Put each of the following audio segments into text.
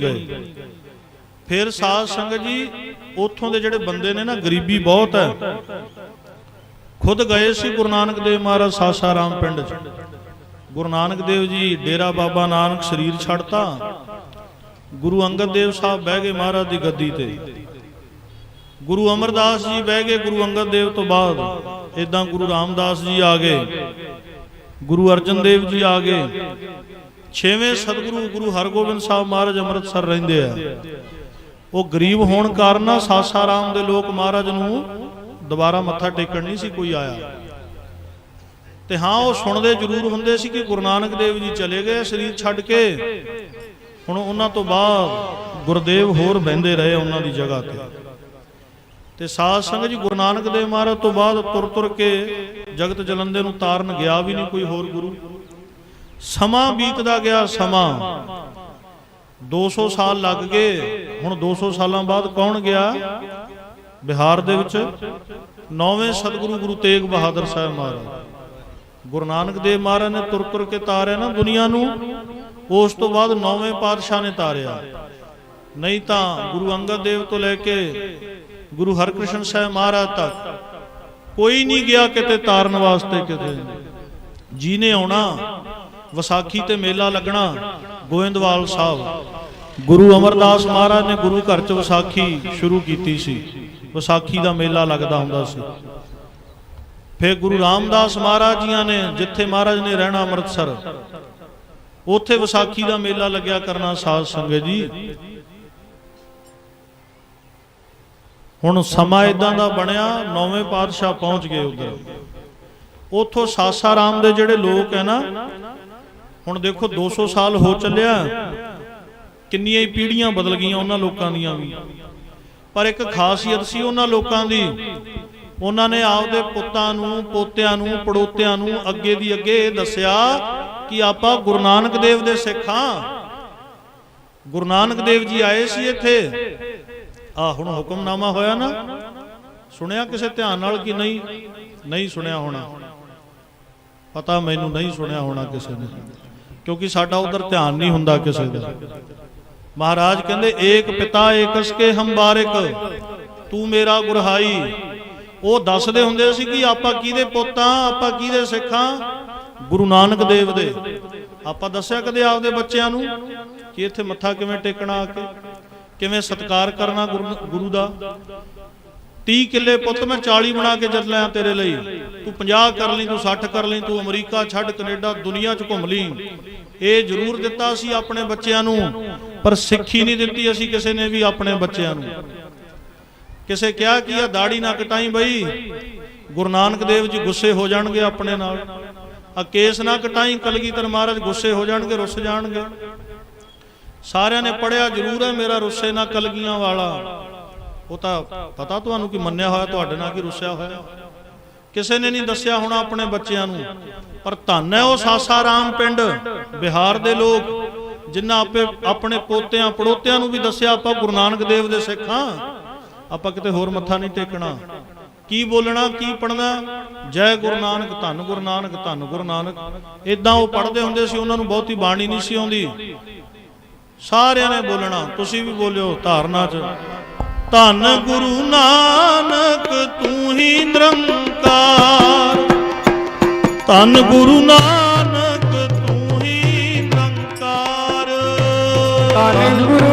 ਗਏ। ਫਿਰ ਸਾਧ ਸੰਗਤ ਜੀ, ਉੱਥੋਂ ਦੇ ਜਿਹੜੇ ਬੰਦੇ ਨੇ ਨਾ, ਗਰੀਬੀ ਬਹੁਤ ਹੈ। ਖੁਦ ਗਏ ਸੀ ਗੁਰੂ ਨਾਨਕ ਦੇਵ ਮਹਾਰਾਜ ਸਾਸਾਰਾਮ ਪਿੰਡ 'ਚ। ਗੁਰੂ ਨਾਨਕ ਦੇਵ ਜੀ, ਡੇਰਾ ਬਾਬਾ ਨਾਨਕ ਸਰੀਰ ਛੱਡਤਾ। ਗੁਰੂ ਅੰਗਦ ਦੇਵ ਸਾਹਿਬ ਬਹਿ ਗਏ ਮਹਾਰਾਜ ਦੀ ਗੱਦੀ ਤੇ। ਗੁਰੂ ਅਮਰਦਾਸ ਜੀ ਬਹਿ ਗਏ ਗੁਰੂ ਅੰਗਦ ਦੇਵ ਤੋਂ ਬਾਅਦ। ਇਦਾਂ ਗੁਰੂ ਰਾਮਦਾਸ ਜੀ ਆ ਗਏ। ਗੁਰੂ ਅਰਜਨ ਦੇਵ ਜੀ ਆ ਗਏ। ਛੇਵੇਂ ਸਤਿਗੁਰੂ ਗੁਰੂ ਹਰਗੋਬਿੰਦ ਸਾਹਿਬ ਮਹਾਰਾਜ ਅੰਮ੍ਰਿਤਸਰ ਰਹਿੰਦੇ ਆ। ਉਹ ਗਰੀਬ ਹੋਣ ਕਾਰਨ ਨਾ ਸਾਸਾਰਾਮ ਦੇ ਲੋਕ ਮਹਾਰਾਜ ਨੂੰ ਦੁਬਾਰਾ ਮੱਥਾ ਟੇਕਣ ਨਹੀਂ ਸੀ ਕੋਈ ਆਇਆ। ਤੇ ਹਾਂ ਉਹ ਸੁਣਦੇ ਜ਼ਰੂਰ ਹੁੰਦੇ ਸੀ ਕਿ ਗੁਰੂ ਨਾਨਕ ਦੇਵ ਜੀ ਚਲੇ ਗਏ ਸਰੀਰ ਛੱਡ ਕੇ। ਹੁਣ ਉਹਨਾਂ ਤੋਂ ਬਾਅਦ ਗੁਰਦੇਵ ਹੋਰ ਬਹਿੰਦੇ ਰਹੇ ਉਹਨਾਂ ਦੀ ਜਗ੍ਹਾ ਤੇ। ਤੇ ਸਾਧ ਸੰਗਤ ਜੀ ਗੁਰੂ ਨਾਨਕ ਦੇਵ ਮਹਾਰਾਜ ਤੋਂ ਬਾਅਦ ਤੁਰ ਤੁਰ ਕੇ ਜਗਤ ਜਲੰਦੇ ਨੂੰ ਤਾਰਨ ਗਿਆ ਵੀ ਨਹੀਂ ਕੋਈ ਹੋਰ ਗੁਰੂ। ਸਮਾਂ ਬੀਤਦਾ ਗਿਆ ਸਮਾਂ। 200 ਸਾਲ ਲੱਗ ਗਏ। ਹੁਣ 200 ਸਾਲਾਂ ਬਾਅਦ ਕੌਣ ਗਿਆ? ਬਿਹਾਰ ਦੇ ਵਿੱਚ ਨੌਵੇਂ ਸਤਿਗੁਰੂ ਗੁਰੂ ਤੇਗ ਬਹਾਦਰ ਸਾਹਿਬ ਮਹਾਰਾਜ। ਗੁਰੂ ਨਾਨਕ ਦੇਵ ਮਹਾਰਾਜ ਨੇ ਤੁਰ ਤੁਰ ਕੇ ਤਾਰਿਆ ਨਾ ਦੁਨੀਆ ਨੂੰ। ਉਸ ਤੋਂ ਬਾਅਦ ਨੌਵੇਂ ਪਾਤਸ਼ਾਹ ਨੇ ਤਾਰਿਆ। ਨਹੀਂ ਤਾਂ ਗੁਰੂ ਅੰਗਦ ਦੇਵ ਤੋਂ ਲੈ ਕੇ ਗੁਰੂ ਹਰਕ੍ਰਿਸ਼ਨ ਸਾਹਿਬ ਮਹਾਰਾਜ ਤੱਕ ਕੋਈ ਨਹੀਂ ਗਿਆ ਕਿਤੇ ਤਾਰਨ ਵਾਸਤੇ ਕਿਤੇ। ਜੀ ਨੇ ਆਉਣਾ ਵਿਸਾਖੀ ਤੇ ਮੇਲਾ ਲੱਗਣਾ, ਗੋਇੰਦਵਾਲ ਸਾਹਿਬ। ਗੁਰੂ ਅਮਰਦਾਸ ਮਹਾਰਾਜ ਨੇ ਗੁਰੂ ਘਰ ਚ ਵਿਸਾਖੀ ਸ਼ੁਰੂ ਕੀਤੀ ਸੀ। ਵਿਸਾਖੀ ਦਾ ਮੇਲਾ ਲੱਗਦਾ ਹੁੰਦਾ ਸੀ। ਫਿਰ ਗੁਰੂ ਰਾਮਦਾਸ ਮਹਾਰਾਜ ਜੀਆਂ ਨੇ, ਜਿੱਥੇ ਮਹਾਰਾਜ ਨੇ ਰਹਿਣਾ ਅੰਮ੍ਰਿਤਸਰ, ਉੱਥੇ ਵਿਸਾਖੀ ਦਾ ਮੇਲਾ ਲੱਗਿਆ ਕਰਨਾ ਸਾਧ ਸੰਗਤ ਜੀ। ਹੁਣ ਸਮਾਂ ਇਦਾਂ ਦਾ ਬਣਿਆ, ਨੌਵੇਂ ਪਾਤਸ਼ਾਹ ਪਹੁੰਚ ਗਏ ਉਧਰ। ਉਥੋਂ ਸਾਸਾਰਾਮ ਦੇ ਜਿਹੜੇ ਲੋਕ ਹੈ ਨਾ ਹੁਣ ਦੇਖੋ 200 ਸਾਲ ਹੋ ਚੱਲਿਆ। ਕਿੰਨੀਆਂ ਹੀ ਪੀੜ੍ਹੀਆਂ ਬਦਲ ਗਈਆਂ ਉਹਨਾਂ ਲੋਕਾਂ ਦੀਆਂ ਵੀ। ਪਰ ਇੱਕ ਖਾਸੀਅਤ ਸੀ ਉਹਨਾਂ ਲੋਕਾਂ ਦੀ। ਉਹਨਾਂ ਨੇ ਆਪਦੇ ਪੁੱਤਾਂ ਨੂੰ, ਪੋਤਿਆਂ ਨੂੰ, ਪੜੋਤਿਆਂ ਨੂੰ ਅੱਗੇ ਦੀ ਅੱਗੇ ਇਹ ਦੱਸਿਆ ਕਿ ਆਪਾਂ ਗੁਰੂ ਨਾਨਕ ਦੇਵ ਦੇ ਸਿੱਖ ਹਾਂ। ਗੁਰੂ ਨਾਨਕ ਦੇਵ ਜੀ ਆਏ ਸੀ ਇੱਥੇ। ਆ ਹੁਣ ਹੁਕਮਨਾਮਾ ਹੋਇਆ ਨਾ। ਸੁਣਿਆ ਕਿਸੇ ਧਿਆਨ ਨਾਲ ਕਿ ਨਹੀਂ? ਨਹੀਂ ਸੁਣਿਆ ਹੋਣਾ। ਪਤਾ ਮੈਨੂੰ ਨਹੀਂ ਸੁਣਿਆ ਹੋਣਾ ਕਿਸੇ ਨੇ। ਕਿਉਂਕਿ ਸਾਡਾ ਉਧਰ ਧਿਆਨ ਨਹੀਂ ਹੁੰਦਾ ਕਿਸੇ ਦਾ। ਮਹਾਰਾਜ ਕਹਿੰਦੇ ਏਕ ਪਿਤਾ ਏਕਸ ਕੇ ਹਮ ਬਾਰਿਕ ਤੂੰ ਮੇਰਾ ਗੁਰਹਾਈ। ਉਹ ਦੱਸਦੇ ਹੁੰਦੇ ਸੀ ਕਿ ਆਪਾਂ ਕਿਹਦੇ ਪੁੱਤਾਂ ਆਪਾਂ ਕਿਹਦੇ ਸਿੱਖਾਂ? ਗੁਰੂ ਨਾਨਕ ਦੇਵ ਦੇ। ਆਪਾਂ ਦੱਸਿਆ ਕਦੇ ਆਪਦੇ ਬੱਚਿਆਂ ਨੂੰ ਕਿ ਇੱਥੇ ਮੱਥਾ ਕਿਵੇਂ ਟੇਕਣਾ ਆ ਕੇ? ਕਿਵੇਂ ਸਤਿਕਾਰ ਕਰਨਾ ਗੁਰੂ ਗੁਰੂ ਦਾ? 30 ਕਿੱਲੇ ਪੁੱਤ ਮੈਂ 40 ਬਣਾ ਕੇ ਚੱਲਿਆ ਤੇਰੇ ਲਈ। ਤੂੰ 50 ਕਰ ਲਈ, ਤੂੰ 60 ਕਰ ਲਈ, ਤੂੰ ਅਮਰੀਕਾ ਛੱਡ ਕੈਨੇਡਾ, ਦੁਨੀਆ 'ਚ ਘੁੰਮ ਲਈ। ਇਹ ਜ਼ਰੂਰ ਦਿੱਤਾ ਸੀ ਆਪਣੇ ਬੱਚਿਆਂ ਨੂੰ, ਪਰ ਸਿੱਖੀ ਨਹੀਂ ਦਿੱਤੀ ਅਸੀਂ ਕਿਸੇ ਨੇ ਵੀ ਆਪਣੇ ਬੱਚਿਆਂ ਨੂੰ। ਕਿਸੇ ਕਿਹਾ ਕਿ ਆ ਦਾੜੀ ਨਾ ਕਟਾਈ ਬਈ, ਗੁਰੂ ਨਾਨਕ ਦੇਵ ਜੀ ਗੁੱਸੇ ਹੋ ਜਾਣਗੇ ਆਪਣੇ ਨਾਲ। ਆ ਕੇਸ ਨਾ ਕਟਾਈ, ਕਲਗੀਧਰ ਮਹਾਰਾਜ ਗੁੱਸੇ ਹੋ ਜਾਣਗੇ, ਰੁੱਸ ਜਾਣਗੇ। ਸਾਰਿਆਂ ਨੇ ਪੜਿਆ ਜ਼ਰੂਰ ਹੈ, ਮੇਰਾ ਰੁੱਸੇ ਨਾ ਕਲਗੀਆਂ ਵਾਲਾ। ਉਹ ਤਾਂ ਪਤਾ ਤੁਹਾਨੂੰ ਕਿ ਮੰਨਿਆ ਹੋਇਆ ਤੁਹਾਡੇ ਨਾਲ ਕੀ ਰੁੱਸਿਆ ਹੋਇਆ? ਕਿਸੇ ਨੇ ਨਹੀਂ ਦੱਸਿਆ ਹੋਣਾ ਆਪਣੇ ਬੱਚਿਆਂ ਨੂੰ। ਪਰ ਧੰਨ ਹੈ ਉਹ ਸਾਸਾਰਾਮ ਪਿੰਡ, ਬਿਹਾਰ ਦੇ ਲੋਕ, ਜਿਨ੍ਹਾਂ ਆਪੇ ਆਪਣੇ ਪੋਤਿਆਂ, ਪੜੋਤਿਆਂ ਨੂੰ ਵੀ ਦੱਸਿਆ ਆਪਾਂ ਗੁਰੂ ਨਾਨਕ ਦੇਵ ਦੇ ਸਿੱਖਾਂ ਆਪਾਂ ਕਿਤੇ ਹੋਰ ਮੱਥਾ ਨਹੀਂ ਟੇਕਣਾ। ਕੀ ਬੋਲਣਾ, ਕੀ ਪੜਨਾ ਜੈ ਗੁਰੂ ਨਾਨਕ, ਧੰਨ ਗੁਰੂ ਨਾਨਕ, ਧੰਨ ਗੁਰੂ ਨਾਨਕ। ਇਦਾਂ ਉਹ ਪੜਦੇ ਹੁੰਦੇ ਸੀ, ਉਹਨਾਂ ਨੂੰ ਬਹੁਤੀ ਬਾਣੀ ਨਹੀਂ ਸੀ ਆਉਂਦੀ। ਸਾਰਿਆਂ ਨੇ ਬੋਲਣਾ, ਤੁਸੀਂ ਵੀ ਬੋਲਿਓ ਧਾਰਨਾ 'ਚ। ਧੰਨ ਗੁਰੂ ਨਾਨਕ ਤੂੰ ਹੀ ਨਿਰੰਕਾਰ। ਧੰਨ ਗੁਰੂ ਨਾਨਕ ਤੂੰ ਹੀ ਨਿਰੰਕਾਰ। ਧੰਨ ਗੁਰੂ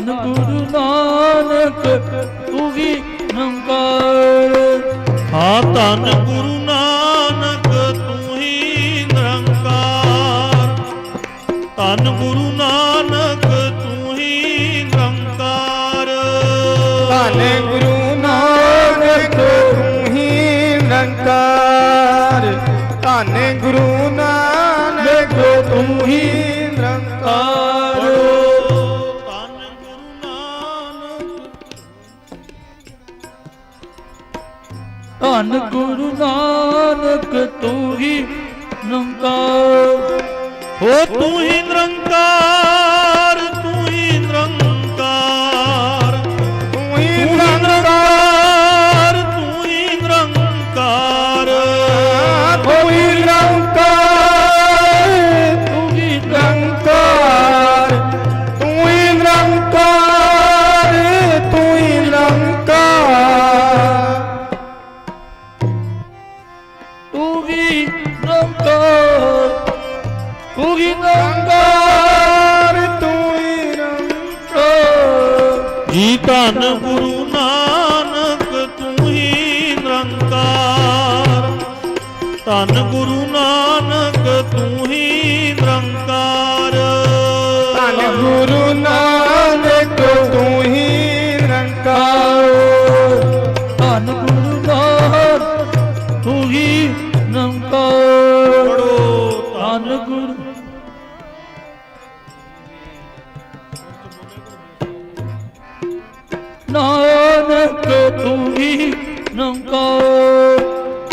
ਧੰਨ ਗੁਰੂ ਨਾਨਕ ਤੂੰ ਹੀ ਨਿਰੰਕਾਰ ਹਾਂ ਧੰਨ ਗੁਰੂ ਧੰਨ ਗੁਰੂ ਨਾਨਕ ਤੂੰ ਹੀ ਨਿਰੰਕਾਰ। ਹੋ ਤੂੰ ਹੀ ਨਿਰੰਕਾਰ। ਨਿਰੰਕਾਰ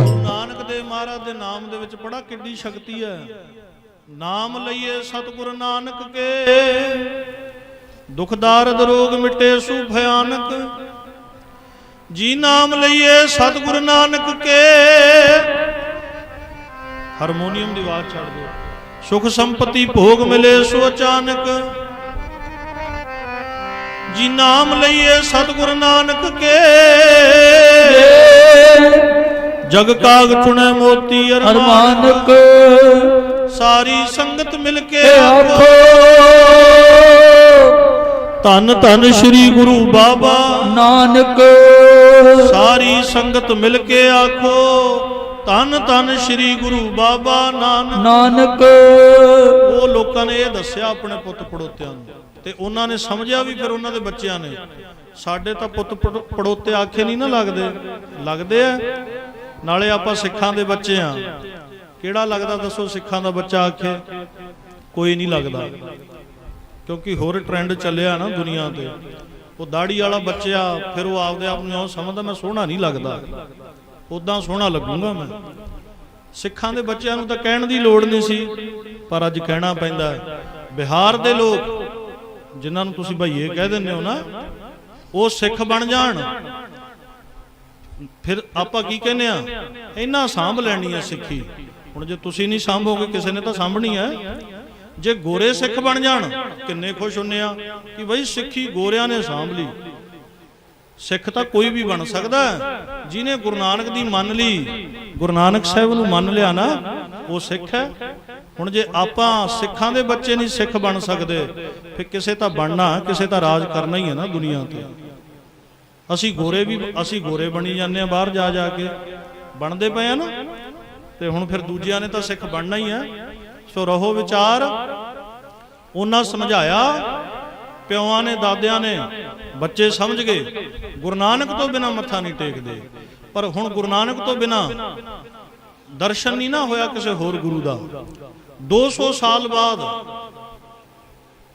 ਗੁਰੂ ਨਾਨਕ ਦੇ ਮਹਾਰਾਜ ਦੇ ਨਾਮ ਦੇ ਵਿੱਚ ਬੜਾ ਕਿੱਡੀ ਸ਼ਕਤੀ ਹੈ। ਨਾਮ ਲਈਏ ਸਤਿਗੁਰ ਨਾਨਕ ਕੇ। ਦੁਖ ਦਾਰਦ ਰੋਗ ਮਿਟੇ ਸੂ ਭਿਆਨਕ। ਜੀ ਨਾਮ ਲਈਏ ਸਤਿਗੁਰ ਨਾਨਕ ਕੇ। ਹਾਰਮੋਨੀਅਮ ਦੀ ਆਵਾਜ਼ ਛੱਡ ਦਿਓ। ਸੁਖ ਸੰਪਤੀ ਭੋਗ ਮਿਲੇ ਸੋ ਅਚਾਨਕ। ਜੀ ਨਾਮ ਲਈਏ ਸਤਿਗੁਰ ਨਾਨਕ ਕੇ। ਜਗ ਕਾਗ ਚੁਣੈ ਮੋਤੀ ਅਰਮਾਨ ਅਰਮਾਨਕ। ਸਾਰੀ ਸੰਗਤ ਮਿਲ ਕੇ ਆਖੋ। ਆਖੋ। ਧੰਨ ਧੰਨ ਸ੍ਰੀ ਗੁਰੂ ਬਾਬਾ। ਨਾਨਕ। ਸਾਰੀ ਸੰਗਤ ਮਿਲ ਕੇ ਆਖੋ। ਧੰਨ ਧੰਨ ਸ੍ਰੀ ਗੁਰੂ ਬਾਬਾ ਨਾਨਕ ਨਾਨਕ। ਉਹ ਲੋਕਾਂ ਨੇ ਇਹ ਦੱਸਿਆ ਆਪਣੇ ਪੁੱਤ ਪੜੋਤਿਆਂ ਨੂੰ। ਤੇ ਉਹਨਾਂ ਨੇ ਸਮਝਿਆ ਵੀ ਫਿਰ ਉਹਨਾਂ ਦੇ ਬੱਚਿਆਂ ਨੇ। ਸਾਡੇ ਤਾਂ ਪੁੱਤ ਪੜੋ- ਪੜੋਤੇ ਆਖੇ ਨਹੀਂ ਨਾ ਲੱਗਦੇ। ਲੱਗਦੇ ਆ। ਨਾਲੇ ਆਪਾਂ ਸਿੱਖਾਂ ਦੇ ਬੱਚੇ ਆ। ਕਿਹੜਾ ਲੱਗਦਾ ਦੱਸੋ ਸਿੱਖਾਂ ਦਾ ਬੱਚਾ ਆਖੇ? ਕੋਈ ਨਹੀਂ ਲੱਗਦਾ। ਕਿਉਂਕਿ ਹੋਰ ਟ੍ਰੈਂਡ ਚੱਲਿਆ ਨਾ ਦੁਨੀਆ ਤੇ। ਉਹ ਦਾੜੀ ਵਾਲਾ ਬੱਚਾ ਫਿਰ ਉਹ ਆਪਦੇ ਆਪ ਨੂੰ ਸਮਝਦਾ ਮੈਂ ਸੋਹਣਾ ਨਹੀਂ ਲੱਗਦਾ। ਉਦਾਂ ਸੋਹਣਾ ਲੱਗੂਗਾ ਮੈਂ। ਸਿੱਖਾਂ ਦੇ ਬੱਚਿਆਂ ਨੂੰ ਤਾਂ ਕਹਿਣ ਦੀ ਲੋੜ ਨਹੀਂ ਸੀ, ਪਰ ਅੱਜ ਕਹਿਣਾ ਪੈਂਦਾ ਹੈ। ਬਿਹਾਰ ਦੇ ਲੋਕ, ਜਿਨ੍ਹਾਂ ਨੂੰ ਤੁਸੀਂ ਭਈਏ ਕਹਿ ਦਿੰਦੇ ਹੋ ਨਾ, ਉਹ ਸਿੱਖ ਬਣ ਜਾਣ। ਫਿਰ ਆਪਾਂ ਕੀ ਕਹਿੰਦੇ ਆ ਇਹਨਾਂ ਸਾਂਭ ਲੈਣੀ ਹੈ ਸਿੱਖੀ। ਹੁਣ ਜੇ ਤੁਸੀਂ ਨਹੀਂ ਸਾਂਭੋਗੇ, ਕਿਸੇ ਨੇ ਤਾਂ ਸਾਂਭਣੀ ਹੈ। ਜੇ ਗੋਰੇ ਸਿੱਖ ਬਣ ਜਾਣ, ਕਿੰਨੇ ਖੁਸ਼ ਹੁੰਨੇ ਆ ਕਿ ਬਈ ਸਿੱਖੀ ਗੋਰਿਆਂ ਨੇ ਸਾਂਭ ਲਈ। ਸਿੱਖ ਤਾਂ ਕੋਈ ਵੀ ਬਣ ਸਕਦਾ। ਜਿਹਨੇ ਗੁਰੂ ਨਾਨਕ ਦੀ ਮੰਨ ਲਈ, ਗੁਰੂ ਨਾਨਕ ਸਾਹਿਬ ਨੂੰ ਮੰਨ ਲਿਆ ਨਾ, ਉਹ ਸਿੱਖ ਹੈ। ਹੁਣ ਜੇ ਆਪਾਂ ਸਿੱਖਾਂ ਦੇ ਬੱਚੇ ਨਹੀਂ ਸਿੱਖ ਬਣ ਸਕਦੇ, ਫਿਰ ਕਿਸੇ ਤਾਂ ਬਣਨਾ, ਕਿਸੇ ਤਾਂ ਰਾਜ ਕਰਨਾ ਹੀ ਹੈ ਨਾ ਦੁਨੀਆ ਤੇ। ਅਸੀਂ ਗੋਰੇ ਵੀ, ਅਸੀਂ ਗੋਰੇ ਬਣੀ ਜਾਂਦੇ ਆ ਬਾਹਰ ਜਾ ਜਾ ਕੇ। ਬਣਦੇ ਪਏ ਆ ਨਾ। ਤੇ ਹੁਣ ਫਿਰ ਦੂਜਿਆਂ ਨੇ ਤਾਂ ਸਿੱਖ ਬਣਨਾ ਹੀ ਆ ਸੋ ਰਹੋ ਵਿਚਾਰ। ਉਹਨਾਂ ਸਮਝਾਇਆ। ਪਿਓਆਂ ਨੇ, ਦਾਦਿਆਂ ਨੇ, ਬੱਚੇ ਸਮਝ ਗਏ। ਗੁਰੂ ਨਾਨਕ ਤੋਂ ਬਿਨਾ ਮੱਥਾ ਨਹੀਂ ਟੇਕਦੇ। ਪਰ ਹੁਣ ਗੁਰੂ ਨਾਨਕ ਤੋਂ ਬਿਨਾ ਦਰਸ਼ਨ ਨਹੀਂ ਨਾ ਹੋਇਆ ਕਿਸੇ ਹੋਰ ਗੁਰੂ ਦਾ। 200 ਸਾਲ ਬਾਅਦ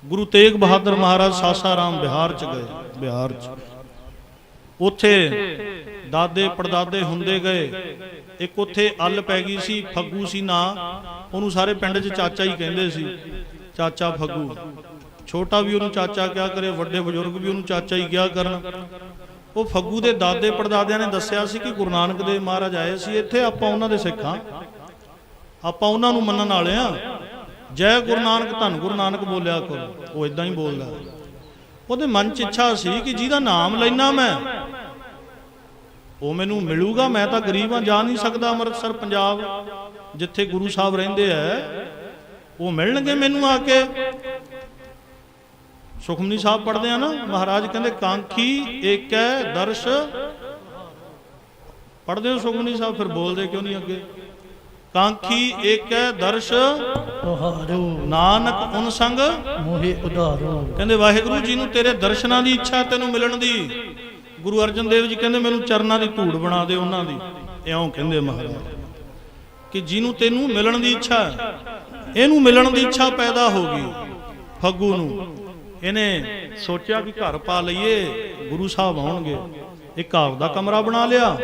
ਗੁਰੂ ਤੇਗ ਬਹਾਦਰ ਮਹਾਰਾਜ ਸਾਸਾਰਾਮ ਬਿਹਾਰ ਚ ਗਏ, ਬਿਹਾਰ ਚ। ਉੱਥੇ ਦਾਦੇ ਪੜਦਾਦੇ ਹੁੰਦੇ ਗਏ। ਇੱਕ ਉੱਥੇ ਅੱਲ ਪੈ ਗਈ ਸੀ, ਫੱਗੂ ਸੀ ਨਾ। ਉਹਨੂੰ ਸਾਰੇ ਪਿੰਡ 'ਚ ਚਾਚਾ ਹੀ ਕਹਿੰਦੇ ਸੀ, ਚਾਚਾ ਫੱਗੂ। ਛੋਟਾ ਵੀ ਉਹਨੂੰ ਚਾਚਾ ਕਿਹਾ ਕਰੇ, ਵੱਡੇ ਬਜ਼ੁਰਗ ਵੀ ਉਹਨੂੰ ਚਾਚਾ ਹੀ ਕਿਹਾ ਕਰਨ। ਉਹ ਫੱਗੂ ਦੇ ਦਾਦੇ ਪੜਦਾਦਿਆਂ ਨੇ ਦੱਸਿਆ ਸੀ ਕਿ ਗੁਰੂ ਨਾਨਕ ਦੇਵ ਮਹਾਰਾਜ ਆਏ ਸੀ, ਇੱਥੇ ਆਪਾਂ ਉਹਨਾਂ ਦੇ ਸਿੱਖਾਂ ਆਪਾਂ ਉਹਨਾਂ ਨੂੰ ਮੰਨਣ ਵਾਲੇ ਆ ਜੈ ਗੁਰੂ ਨਾਨਕ, ਧੰਨ ਗੁਰੂ ਨਾਨਕ ਬੋਲਿਆ ਕਰੋ। ਉਹ ਇਦਾਂ ਹੀ ਬੋਲਦਾ। ਉਹਦੇ ਮਨ 'ਚ ਇੱਛਾ ਸੀ ਕਿ ਜਿਹਦਾ ਨਾਮ ਲੈਣਾ ਮੈਂ, ਉਹ ਮੈਨੂੰ ਮਿਲੂਗਾ, ਮੈਂ ਤਾਂ ਗਰੀਬ ਹਾਂ, ਜਾ ਨਹੀਂ ਸਕਦਾ ਅੰਮ੍ਰਿਤਸਰ, ਪੰਜਾਬ, ਜਿੱਥੇ ਗੁਰੂ ਸਾਹਿਬ ਰਹਿੰਦੇ ਐ ਉਹ ਮਿਲਣਗੇ ਮੈਨੂੰ ਆ ਕੇ। ਸੁਖਮਨੀ ਸਾਹਿਬ ਪੜ੍ਹਦੇ ਆ ਨਾ ਮਹਾਰਾਜ ਕਹਿੰਦੇ ਕਾਂਖੀ ਏਕੈ ਦਰਸ਼। ਪੜ੍ਹਦੇ ਹੋ ਸੁਖਮਨੀ ਸਾਹਿਬ ਫਿਰ ਬੋਲਦੇ ਕਿਉਂ ਨਹੀਂ ਅੱਗੇ? ਕਾਂਖੀ ਏਕੈ ਦਰਸ਼ ਤੁਹਾਰੋ ਨਾਨਕ ਉਨ ਸੰਗ ਮੋਹਿ ਉਧਾਰੋ। ਕਹਿੰਦੇ ਵਾਹਿਗੁਰੂ ਜੀ ਨੂੰ ਤੇਰੇ ਦਰਸ਼ਨਾਂ ਦੀ ਇੱਛਾ ਤੈਨੂੰ ਮਿਲਣ ਦੀ। ਗੁਰੂ ਅਰਜਨ ਦੇਵ ਜੀ ਕਹਿੰਦੇ ਮੈਨੂੰ ਚਰਨਾਂ ਦੀ ਧੂੜ ਬਣਾ ਦੇ ਉਹਨਾਂ ਦੀ। ਇਉਂ ਕਹਿੰਦੇ ਮਹਾਰਾਜ। ਕਿ ਜਿਹਨੂੰ ਤੈਨੂੰ ਮਿਲਣ ਦੀ ਇੱਛਾ ਇਹਨੂੰ ਮਿਲਣ ਦੀ ਇੱਛਾ ਪੈਦਾ ਹੋ ਗਈ ਫੱਗੂ ਨੂੰ। ਇਹਨੇ ਸੋਚਿਆ ਕਿ ਘਰ ਪਾ ਲਈਏ, ਗੁਰੂ ਸਾਹਿਬ ਆਉਣਗੇ। ਇੱਕ ਆਪ ਦਾ ਕਮਰਾ ਬਣਾ ਲਿਆ।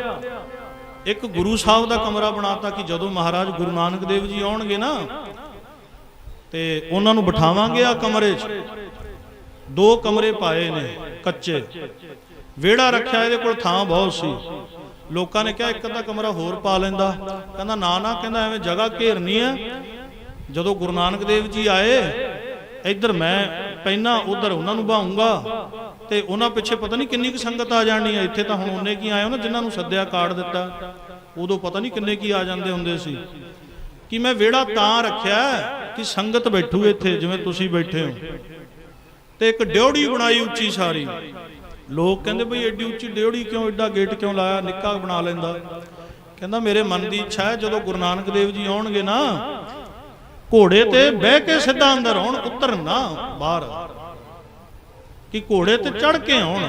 ਇੱਕ ਗੁਰੂ ਸਾਹਿਬ ਦਾ ਕਮਰਾ ਬਣਾਤਾ ਕਿ ਜਦੋਂ ਮਹਾਰਾਜ ਗੁਰੂ ਨਾਨਕ ਦੇਵ ਜੀ ਆਉਣਗੇ ਨਾ, ਤੇ ਉਹਨਾਂ ਨੂੰ ਬਿਠਾਵਾਂਗੇ ਆ ਕਮਰੇ 'ਚ। ਦੋ ਕਮਰੇ ਪਾਏ ਨੇ ਕੱਚੇ। ਵਿਹੜਾ ਰੱਖਿਆ ਇਹਦੇ ਕੋਲ ਥਾਂ ਬਹੁਤ ਸੀ। ਲੋਕਾਂ ਨੇ ਕਿਹਾ ਇੱਕ ਅੱਧਾ ਕਮਰਾ ਹੋਰ ਪਾ ਲੈਂਦਾ। ਕਹਿੰਦਾ ਨਾ ਨਾ, ਕਹਿੰਦਾ ਐਵੇਂ ਜਗ੍ਹਾ ਘੇਰਨੀ ਹੈ ਜਦੋਂ ਗੁਰੂ ਨਾਨਕ ਦੇਵ ਜੀ ਆਏ ਇੱਧਰ ਮੈਂ ਪੈਣਾ ਉਧਰ ਉਹਨਾਂ ਨੂੰ ਬਾਹੂੰਗਾ ਤੇ ਉਹਨਾਂ ਪਿੱਛੇ ਪਤਾ ਨਹੀਂ ਕਿੰਨੀ ਕੁ ਸੰਗਤ ਆ ਜਾਣੀ ਹੈ ਇੱਥੇ ਤਾਂ ਹੁਣ ਉਹਨੇ ਕੀ ਆਏ ਨਾ ਜਿਨ੍ਹਾਂ ਨੂੰ ਸੱਦਿਆ ਕਾਰਡ ਦਿੱਤਾ, ਉਦੋਂ ਪਤਾ ਨਹੀਂ ਕਿੰਨੇ ਕੀ ਆ ਜਾਂਦੇ ਹੁੰਦੇ ਸੀ। ਕਿ ਮੈਂ ਵਿਹੜਾ ਤਾਂ ਰੱਖਿਆ ਕਿ ਸੰਗਤ ਬੈਠੂ ਇੱਥੇ, ਜਿਵੇਂ ਤੁਸੀਂ ਬੈਠੇ ਹੋ। ਤੇ ਇੱਕ ਡਿਉੜੀ ਬਣਾਈ ਉੱਚੀ ਸਾਰੀ। ਲੋਕ ਕਹਿੰਦੇ ਬਈ ਐਡੀ ਉੱਚੀ ਡਿਉੜੀ ਕਿਉਂ ਐਡਾ ਗੇਟ ਕਿਉਂ ਲਾਇਆ, ਨਿੱਕਾ ਬਣਾ ਲੈਂਦਾ। ਕਹਿੰਦਾ ਮੇਰੇ ਮਨ ਦੀ ਇੱਛਾ ਹੈ ਜਦੋਂ ਗੁਰੂ ਨਾਨਕ ਦੇਵ ਜੀ ਆਉਣਗੇ ਨਾ ਘੋੜੇ ਤੇ ਬਹਿ ਕੇ ਸਿੱਧਾ ਅੰਦਰ ਆਉਣ ਉਤਰਨ ਨਾ ਬਾਹਰ। ਕਿ ਘੋੜੇ ਤੇ ਚੜ ਕੇ ਆਉਣ।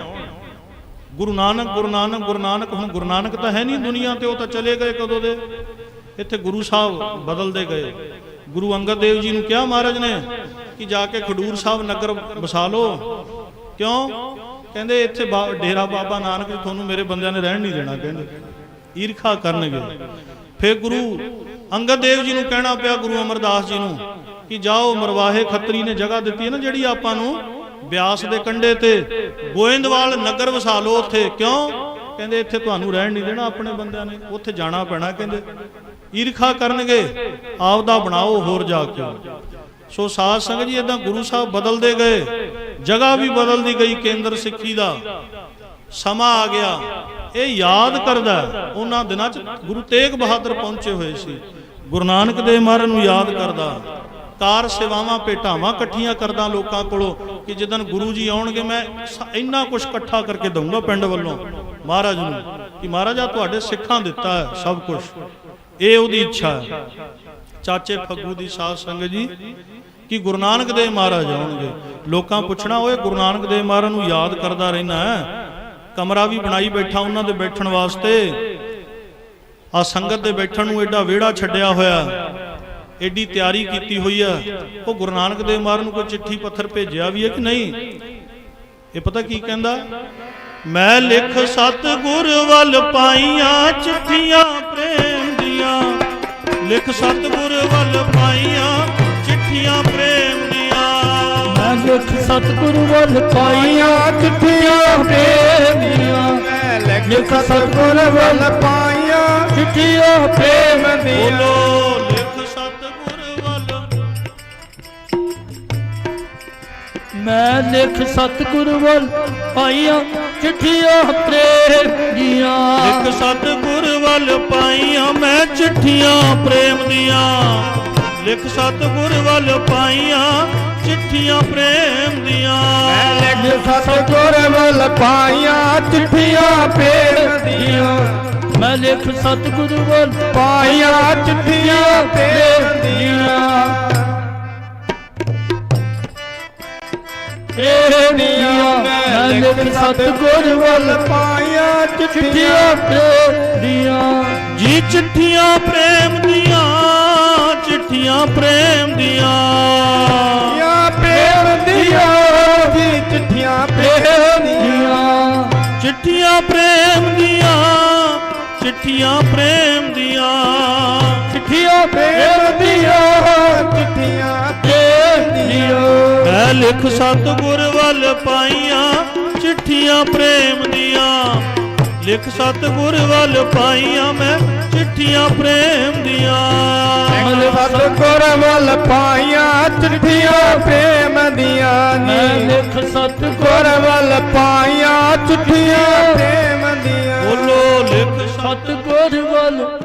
ਗੁਰੂ ਨਾਨਕ ਗੁਰੂ ਨਾਨਕ ਗੁਰੂ ਨਾਨਕ, ਹੁਣ ਗੁਰੂ ਨਾਨਕ ਤਾਂ ਹੈ ਨਹੀਂ ਦੁਨੀਆ ਤੇ, ਉਹ ਤਾਂ ਚਲੇ ਗਏ ਕਦੋਂ ਦੇ? ਇੱਥੇ ਗੁਰੂ ਸਾਹਿਬ ਬਦਲਦੇ ਗਏ। ਗੁਰੂ ਅੰਗਦ ਦੇਵ ਜੀ ਨੂੰ ਕਿਹਾ ਮਹਾਰਾਜ ਨੇ ਕਿ ਜਾ ਕੇ ਖਡੂਰ ਸਾਹਿਬ ਨਗਰ ਵਸਾ ਲਓ। ਕਿਉਂ? ਕਹਿੰਦੇ ਇੱਥੇ ਡੇਰਾ ਬਾਬਾ ਨਾਨਕ ਜੀ ਤੁਹਾਨੂੰ ਮੇਰੇ ਬੰਦਿਆਂ ਨੇ ਰਹਿਣ ਨਹੀਂ ਦੇਣਾ, ਕਹਿੰਦੇ। ਈਰਖਾ ਕਰਨਗੇ। ਫੇਰ ਗੁਰੂ ਅੰਗਦ ਦੇਵ ਜੀ ਨੂੰ ਕਹਿਣਾ ਪਿਆ ਗੁਰੂ ਅਮਰਦਾਸ ਜੀ ਨੂੰ ਕਿ ਜਾਓ ਮਰਵਾਹੇ ਖੱਤਰੀ ਨੇ ਜਗ੍ਹਾ ਦਿੱਤੀ ਹੈ ਨਾ ਜਿਹੜੀ ਆਪਾਂ ਨੂੰ ਬਿਆਸ ਦੇ ਕੰਢੇ ਤੇ, ਗੋਇੰਦਵਾਲ ਨਗਰ ਵਸਾ ਲਓ ਉੱਥੇ। ਕਿਉਂ? ਕਹਿੰਦੇ ਇੱਥੇ ਤੁਹਾਨੂੰ ਰਹਿਣ ਨਹੀਂ ਦੇਣਾ ਆਪਣੇ ਬੰਦਿਆਂ ਨੇ, ਉੱਥੇ ਜਾਣਾ ਪੈਣਾ ਕਹਿੰਦੇ। ਈਰਖਾ ਕਰਨਗੇ, ਆਪਦਾ ਬਣਾਓ, ਹੋਰ ਜਾ ਕੇ। ਸੋ ਸਾਧ ਸੰਗਤ ਜੀ ਇਦਾਂ ਗੁਰੂ ਸਾਹਿਬ ਬਦਲਦੇ ਗਏ। ਜਗ੍ਹਾ ਵੀ ਬਦਲਦੀ ਗਈ ਕੇਂਦਰ ਸਿੱਖੀ ਦਾ। ਸਮਾਂ ਆ ਗਿਆ। ਇਹ ਯਾਦ ਕਰਦਾ ਉਹਨਾਂ ਦਿਨਾਂ 'ਚ ਗੁਰੂ ਤੇਗ ਬਹਾਦਰ ਪਹੁੰਚੇ ਹੋਏ ਸੀ। ਗੁਰੂ ਨਾਨਕ ਦੇਵ ਮਹਾਰਾਜ ਨੂੰ ਯਾਦ ਕਰਦਾ। ਕਾਰ ਸੇਵਾਵਾਂ, ਭੇਟਾਵਾਂ ਇਕੱਠੀਆਂ ਕਰਦਾ ਲੋਕਾਂ ਕੋਲੋਂ ਕਿ ਜਦੋਂ ਗੁਰੂ ਜੀ ਆਉਣਗੇ, ਮੈਂ ਇੰਨਾ ਕੁਝ ਇਕੱਠਾ ਕਰਕੇ ਦਊਂਗਾ ਪਿੰਡ ਵੱਲੋਂ ਮਹਾਰਾਜ ਨੂੰ ਕਿ ਮਹਾਰਾਜਾ ਤੁਹਾਡੇ ਸਿੱਖਾਂ ਦਿੱਤਾ ਹੈ ਸਭ ਕੁਝ ਇਹ ਉਹਦੀ ਇੱਛਾ ਹੈ। ਚਾਚੇ ਫੱਗੂ ਦੀ ਸਾਧ ਸੰਗਤ ਜੀ, ਕਿ ਗੁਰੂ ਨਾਨਕ ਦੇਵ ਮਹਾਰਾਜ ਆਉਣਗੇ। ਲੋਕਾਂ ਪੁੱਛਣਾ, ਓਏ ਗੁਰੂ ਨਾਨਕ ਦੇਵ ਮਹਾਰਾਜ ਨੂੰ ਯਾਦ ਕਰਦਾ ਰਹਿਣਾ ਹੈ। ਕਮਰਾ ਵੀ ਬਣਾਈ ਬੈਠਾ ਉਹਨਾਂ ਦੇ ਬੈਠਣ ਵਾਸਤੇ। ਆ ਸੰਗਤ ਦੇ ਬੈਠਣ ਨੂੰ ਐਡਾ ਵਿਹੜਾ ਛੱਡਿਆ ਹੋਇਆ। ਐਡੀ ਤਿਆਰੀ ਕੀਤੀ ਹੋਈ ਆ। ਉਹ ਗੁਰੂ ਨਾਨਕ ਦੇਵ ਮਹਾਰਾਜ ਨੂੰ ਕੋਈ ਚਿੱਠੀ ਪੱਥਰ ਭੇਜਿਆ ਵੀ ਹੈ ਕਿ ਨਹੀਂ? ਇਹ ਪਤਾ ਕੀ ਕਹਿੰਦਾ? ਮੈਂ ਲਿਖ ਸਤ ਗੁਰ ਵੱਲ ਪਾਈਆਂ ਚਿੱਠੀਆਂ ਪ੍ਰੇਮ ਦੀਆਂ। ਲਿਖ ਸਤ ਗੁਰ ਵੱਲ ਪਾਈਆਂ ਚਿੱਠੀਆਂ ਪ੍ਰੇਮ ਲਿਖ ਸਤਿਗੁਰੂ ਵੱਲ ਪਾਈਆਂ ਚਿੱਠੀਆਂ ਪ੍ਰੇਮੀਆਂ ਮੈਂ ਲਿਖ ਸਤਿਗੁਰ ਵੱਲ ਪਾਈਆਂ ਚਿੱਠੀਆਂ ਪ੍ਰੇਮ ਦੀਆਂ ਬੋਲੋ ਲਿਖ ਸਤ ਗੁਰ ਵੱਲ। ਮੈਂ ਲਿਖ ਸਤਿਗੁਰੂ ਵੱਲ ਪਾਈਆਂ ਚਿੱਠੀਆਂ ਪ੍ਰੇਮ ਦੀਆਂ ਲਿਖ ਸਤ ਗੁਰ ਵੱਲ ਪਾਈਆਂ ਮੈਂ ਚਿੱਠੀਆਂ ਪ੍ਰੇਮ ਦੀਆਂ। ਲਿਖ ਸਤ ਗੁਰ ਵੱਲ ਪਾਈਆਂ ਚਿੱਠੀਆਂ ਪ੍ਰੇਮ ਦੀਆਂ। ਮੈਂ ਲਿਖ ਸਤਿਗੁਰ ਵੱਲ ਪਾਈਆਂ ਚਿੱਠੀਆਂ ਪ੍ਰੇਮ ਦੀਆਂ। ਮੈਂ ਲਿਖ ਸਤਿਗੁਰੂ ਵੱਲ ਪਾਈਆਂ ਚਿੱਠੀਆਂ ਪ੍ਰੇਮ ਦੀਆਂ। ਪ੍ਰੇਮੀਆਂ ਮੈਂ ਲਿਖ ਸਤਿਗੁਰੂ ਵੱਲ ਪਾਈਆਂ ਚਿੱਠੀਆਂ ਪ੍ਰੇਮ ਦੀਆਂ। ਜੀ ਚਿੱਠੀਆਂ ਪ੍ਰੇਮ ਦੀਆਂ ਚਿੱਠੀਆਂ ਪ੍ਰੇਮ ਦੀਆਂ। ਦੀਆਂ ਜੀ ਚਿੱਠੀਆਂ ਪ੍ਰੇਮ ਦੀਆਂ। ਚਿੱਠੀਆਂ ਪ੍ਰੇਮ ਦੀਆਂ ਚਿੱਠੀਆਂ ਪ੍ਰੇਮ ਦੀਆਂ। ਚਿੱਠੀਆਂ ਪ੍ਰੇਮ ਦੀਆਂ ਚਿੱਠੀਆਂ ਪ੍ਰੇਮ ਦੀਆਂ। ਮੈਂ ਲਿਖ ਸਤਿਗੁਰ ਵੱਲ ਪਾਈਆਂ ਚਿੱਠੀਆਂ ਪ੍ਰੇਮ ਦੀਆਂ। ਲਿਖ ਸਤਿਗੁਰ ਵੱਲ ਪਾਈਆਂ ਮੈਂ ਚਿੱਠੀਆਂ ਪ੍ਰੇਮ ਦੀਆਂ। ਸਤਿਗੁਰ ਵੱਲ ਪਾਈਆਂ ਚਿੱਠੀਆਂ ਲਿਖ ਸਤਿਗੁਰ ਗੁਰ ਵੱਲ ਪਾਈਆਂ ਚਿੱਠੀਆਂ ਪ੍ਰੇਮ ਦੀਆਂ। ਬੋਲੋ ਲਿਖ ਸਤ ਸਤਿਗੁਰ ਵੱਲ।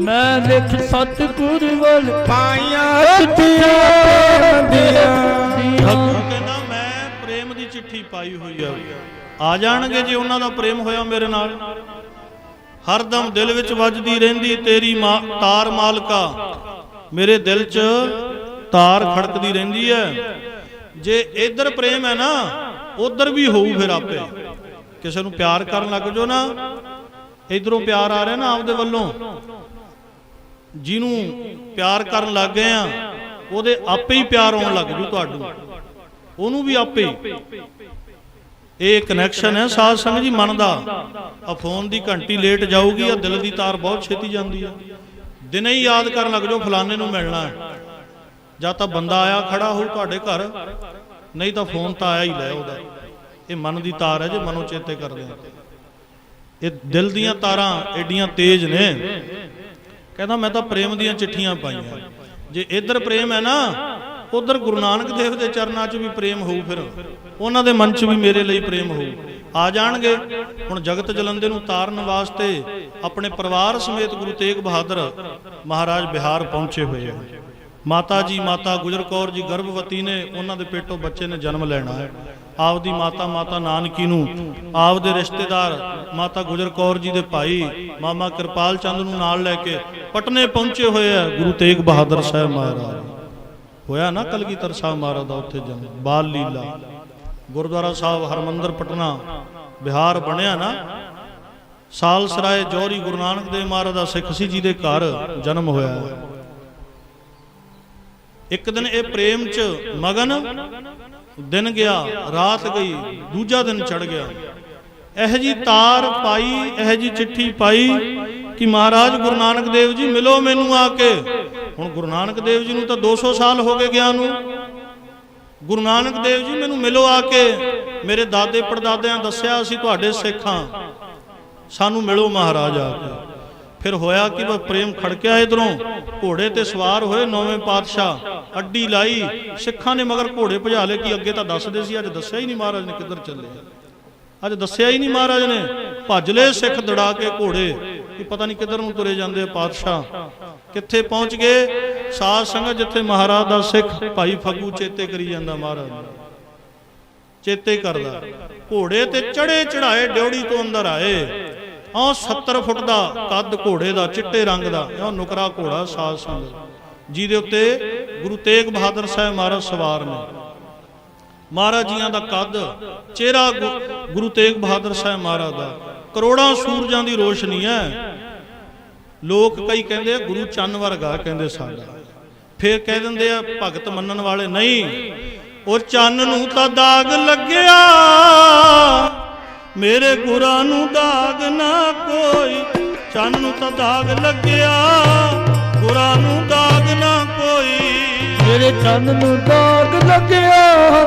ਮੈਂ ਲਿਖ ਸਤਿਗੁਰ ਵੱਲ। ਪਾਈਆਂ ਚਿੱਠੀਆਂ ਪ੍ਰੇਮ ਦੀਆਂ। ਕਹਿੰਦਾ ਮੈਂ ਪ੍ਰੇਮ ਦੀ ਚਿੱਠੀ ਪਾਈ ਹੋਈ ਆ। ਆ ਜਾਣਗੇ ਜੇ ਉਹਨਾਂ ਦਾ ਪ੍ਰੇਮ ਹੋਇਆ ਮੇਰੇ ਨਾਲ। ਹਰਦਮ ਦਿਲ ਵਿੱਚ ਵੱਜਦੀ ਰਹਿੰਦੀ ਤੇਰੀ ਮਾ- ਤਾਰ ਮਾਲਕਾ। ਮੇਰੇ ਦਿਲ 'ਚ ਤਾਰ ਖੜਕਦੀ ਰਹਿੰਦੀ ਹੈ। ਜੇ ਇਧਰ ਪ੍ਰੇਮ ਹੈ ਨਾ, ਉਧਰ ਵੀ ਹੋਊ ਫਿਰ ਆਪੇ। ਕਿਸੇ ਨੂੰ ਪਿਆਰ ਕਰਨ ਲੱਗ ਜਾਓ ਨਾ। ਇਧਰੋਂ ਪਿਆਰ ਆ ਰਿਹਾ ਨਾ ਆਪਦੇ ਵੱਲੋਂ। ਜਿਹਨੂੰ ਪਿਆਰ ਕਰਨ ਲੱਗ ਗਏ ਆ, ਉਹਦੇ ਆਪੇ ਹੀ ਪਿਆਰ ਆਉਣ ਲੱਗ ਜੂ ਤੁਹਾਨੂੰ ਉਹਨੂੰ ਵੀ ਆਪੇ ਇਹ ਕਨੈਕਸ਼ਨ ਹੈ ਸਾਧ ਸੰਗਤ ਜੀ, ਮਨ ਦਾ। ਆ ਫੋਨ ਦੀ ਘੰਟੀ ਲੇਟ ਜਾਊਗੀ ਆ ਦਿਲ ਦੀ ਤਾਰ ਬਹੁਤ ਛੇਤੀ ਜਾਂਦੀ ਆ ਦਿਨੇ ਹੀ ਯਾਦ ਕਰਨ ਲੱਗ ਜਾਓ, ਫਲਾਣੇ ਨੂੰ ਮਿਲਣਾ ਹੈ। ਜਾਂ ਤਾਂ ਬੰਦਾ ਆਇਆ ਖੜਾ ਹੋਊ ਤੁਹਾਡੇ ਘਰ ਨਹੀਂ ਤਾਂ ਫੋਨ ਤਾਂ ਆਇਆ ਹੀ ਲੈ ਉਹਦਾ। ਇਹ ਮਨ ਦੀ ਤਾਰ ਹੈ ਜੇ ਮਨੋ ਚੇਤੇ ਕਰਦੇ ਆ। ਇਹ ਦਿਲ ਦੀਆਂ ਤਾਰਾਂ ਏਡੀਆਂ ਤੇਜ਼ ਨੇ। ਕਹਿੰਦਾ ਮੈਂ ਤਾਂ ਪ੍ਰੇਮ ਦੀਆਂ ਚਿੱਠੀਆਂ ਪਾਈਆਂ। ਜੇ ਇੱਧਰ ਪ੍ਰੇਮ ਹੈ ਨਾ ਉਧਰ ਗੁਰੂ ਨਾਨਕ ਦੇਵ ਦੇ ਚਰਨਾਂ 'ਚ ਵੀ ਪ੍ਰੇਮ ਹੋਊ ਫਿਰ। ਉਹਨਾਂ ਦੇ ਮਨ 'ਚ ਵੀ ਮੇਰੇ ਲਈ ਪ੍ਰੇਮ ਹੋਊ। ਆ ਜਾਣਗੇ। ਹੁਣ ਜਗਤ ਜਲੰਦੇ ਨੂੰ ਤਾਰਨ ਵਾਸਤੇ ਆਪਣੇ ਪਰਿਵਾਰ ਸਮੇਤ ਗੁਰੂ ਤੇਗ ਬਹਾਦਰ ਮਹਾਰਾਜ ਬਿਹਾਰ ਪਹੁੰਚੇ ਹੋਏ ਆ। ਮਾਤਾ ਜੀ, ਮਾਤਾ ਗੁਜਰ ਕੌਰ ਜੀ ਗਰਭਵਤੀ ਨੇ, ਉਹਨਾਂ ਦੇ ਪੇਟੋਂ ਬੱਚੇ ਨੇ ਜਨਮ ਲੈਣਾ ਹੈ। ਆਪਦੀ ਮਾਤਾ ਮਾਤਾ ਨਾਨਕੀ ਨੂੰ, ਆਪਦੇ ਰਿਸ਼ਤੇਦਾਰ ਮਾਤਾ ਗੁਜਰ ਕੌਰ ਜੀ ਦੇ ਭਾਈ ਮਾਮਾ ਕਿਰਪਾਲ ਚੰਦ ਨੂੰ ਨਾਲ ਲੈ ਕੇ ਪਟਨੇ ਪਹੁੰਚੇ ਹੋਏ ਆ, ਗੁਰੂ ਤੇਗ ਬਹਾਦਰ ਸਾਹਿਬ ਮਹਾਰਾਜ। ਹੋਇਆ ਨਾ ਕਲਗੀਧਰ ਸਾਹਿਬ ਮਹਾਰਾਜ ਦਾ ਉੱਥੇ ਜਨਮ, ਬਾਲ ਲੀਲਾ। ਗੁਰਦੁਆਰਾ ਸਾਹਿਬ ਹਰਮੰਦਰ, ਪਟਨਾ, ਬਿਹਾਰ ਬਣਿਆ ਨਾ। ਸਾਲਸਰਾਏ ਜੋਹਰੀ ਗੁਰੂ ਨਾਨਕ ਦੇਵ ਮਹਾਰਾਜ ਦਾ ਸਿੱਖ ਸੀ ਜੀ ਦੇ ਘਰ ਜਨਮ ਹੋਇਆ ਇੱਕ ਦਿਨ ਇਹ ਪ੍ਰੇਮ ਚ ਮਗਨ ਦਿਨ ਗਿਆ, ਰਾਤ ਗਈ, ਦੂਜਾ ਦਿਨ ਚੜ ਗਿਆ। ਇਹ ਜੀ ਤਾਰ ਪਾਈ, ਇਹ ਜੀ ਚਿੱਠੀ ਪਾਈ ਕਿ ਮਹਾਰਾਜ ਗੁਰੂ ਨਾਨਕ ਦੇਵ ਜੀ, ਮਿਲੋ ਮੈਨੂੰ ਆ ਕੇ। ਹੁਣ ਗੁਰੂ ਨਾਨਕ ਦੇਵ ਜੀ ਨੂੰ ਤਾਂ 200 ਸਾਲ ਹੋ ਗਏ ਗਿਆ ਨੂੰ। ਗੁਰੂ ਨਾਨਕ ਦੇਵ ਜੀ, ਮੈਨੂੰ ਮਿਲੋ ਆ ਕੇ। ਮੇਰੇ ਦਾਦੇ ਪੜਦਾਦਿਆਂ ਦੱਸਿਆ ਅਸੀਂ ਤੁਹਾਡੇ ਸਿੱਖਾਂ ਸਾਨੂੰ ਮਿਲੋ ਮਹਾਰਾਜ ਆ ਕੇ। ਫਿਰ ਹੋਇਆ ਕਿ ਬਸ ਪ੍ਰੇਮ ਖੜਕਿਆ ਇਧਰੋਂ। ਘੋੜੇ ਤੇ ਸਵਾਰ ਹੋਏ ਨੌਵੇਂ ਪਾਤਸ਼ਾਹ। ਅੱਡੀ ਲਾਈ, ਸਿੱਖਾਂ ਨੇ ਮਗਰ ਘੋੜੇ ਭਜਾ ਲਏ ਕਿ ਅੱਗੇ ਤਾਂ ਦੱਸਦੇ ਸੀ, ਅੱਜ ਦੱਸਿਆ ਹੀ ਨਹੀਂ ਮਹਾਰਾਜ ਨੇ ਕਿੱਧਰ ਚੱਲੇ। ਅੱਜ ਦੱਸਿਆ ਹੀ ਨਹੀਂ ਮਹਾਰਾਜ ਨੇ। ਭੱਜ ਲਏ ਸਿੱਖ ਦੜਾ ਕੇ ਘੋੜੇ। ਕਿ ਪਤਾ ਨਹੀਂ ਕਿੱਧਰ ਨੂੰ ਤੁਰੇ ਜਾਂਦੇ ਆ ਪਾਤਸ਼ਾਹ। ਕਿੱਥੇ ਪਹੁੰਚ ਗਏ? ਸਾਧ ਸੰਗਤ ਜਿੱਥੇ ਮਹਾਰਾਜ ਦਾ ਸਿੱਖ ਭਾਈ ਫੱਗੂ ਚੇਤੇ ਕਰੀ ਜਾਂਦਾ ਮਹਾਰਾਜ ਚੇਤੇ ਕਰਦਾ। ਘੋੜੇ ਤੇ ਚੜੇ ਚੜਾਏ ਡਿਉੜੀ ਤੋਂ ਅੰਦਰ ਆਏ। ਆ 70 ਫੁੱਟ ਦਾ ਕੱਦ ਘੋੜੇ ਦਾ, ਚਿੱਟੇ ਰੰਗ ਦਾ ਇਹ ਨੁਕਰਾ ਘੋੜਾ ਸਾਧ ਸੰਗਤ। ਜਿਹਦੇ ਉੱਤੇ ਗੁਰੂ ਤੇਗ ਬਹਾਦਰ ਸਾਹਿਬ ਮਹਾਰਾਜ ਸਵਾਰ ਨੇ। ਮਹਾਰਾਜ ਜੀਆਂ ਦਾ ਕੱਦ, ਚਿਹਰਾ ਗੁਰੂ ਤੇਗ ਬਹਾਦਰ ਸਾਹਿਬ ਮਹਾਰਾਜ ਦਾ। ਕਰੋੜਾਂ ਸੂਰਜਾਂ ਦੀ ਰੋਸ਼ਨੀ ਹੈ। ਲੋਕ ਕਈ ਕਹਿੰਦੇ ਆ, ਗੁਰੂ ਚੰਨ ਵਰਗਾ ਕਹਿੰਦੇ ਸਾਡਾ। ਫਿਰ ਕਹਿ ਦਿੰਦੇ ਆ, ਭਗਤ ਮੰਨਣ ਵਾਲੇ ਨਹੀਂ। ਉਹ ਚੰਨ ਨੂੰ ਤਾਂ ਦਾਗ ਲੱਗਿਆ। ਮੇਰੇ ਗੁਰਾਂ ਨੂੰ ਦਾਗ ਨਾ ਕੋਈ। ਚੰਨ ਨੂੰ ਤਾਂ ਦਾਗ ਲੱਗਿਆ। ਗੁਰਾਂ ਨੂੰ ਦਾਗ ਨਾ ਕੋਈ। ਮੇਰੇ ਚੰਨ ਨੂੰ ਦਾਗ ਲੱਗਿਆ।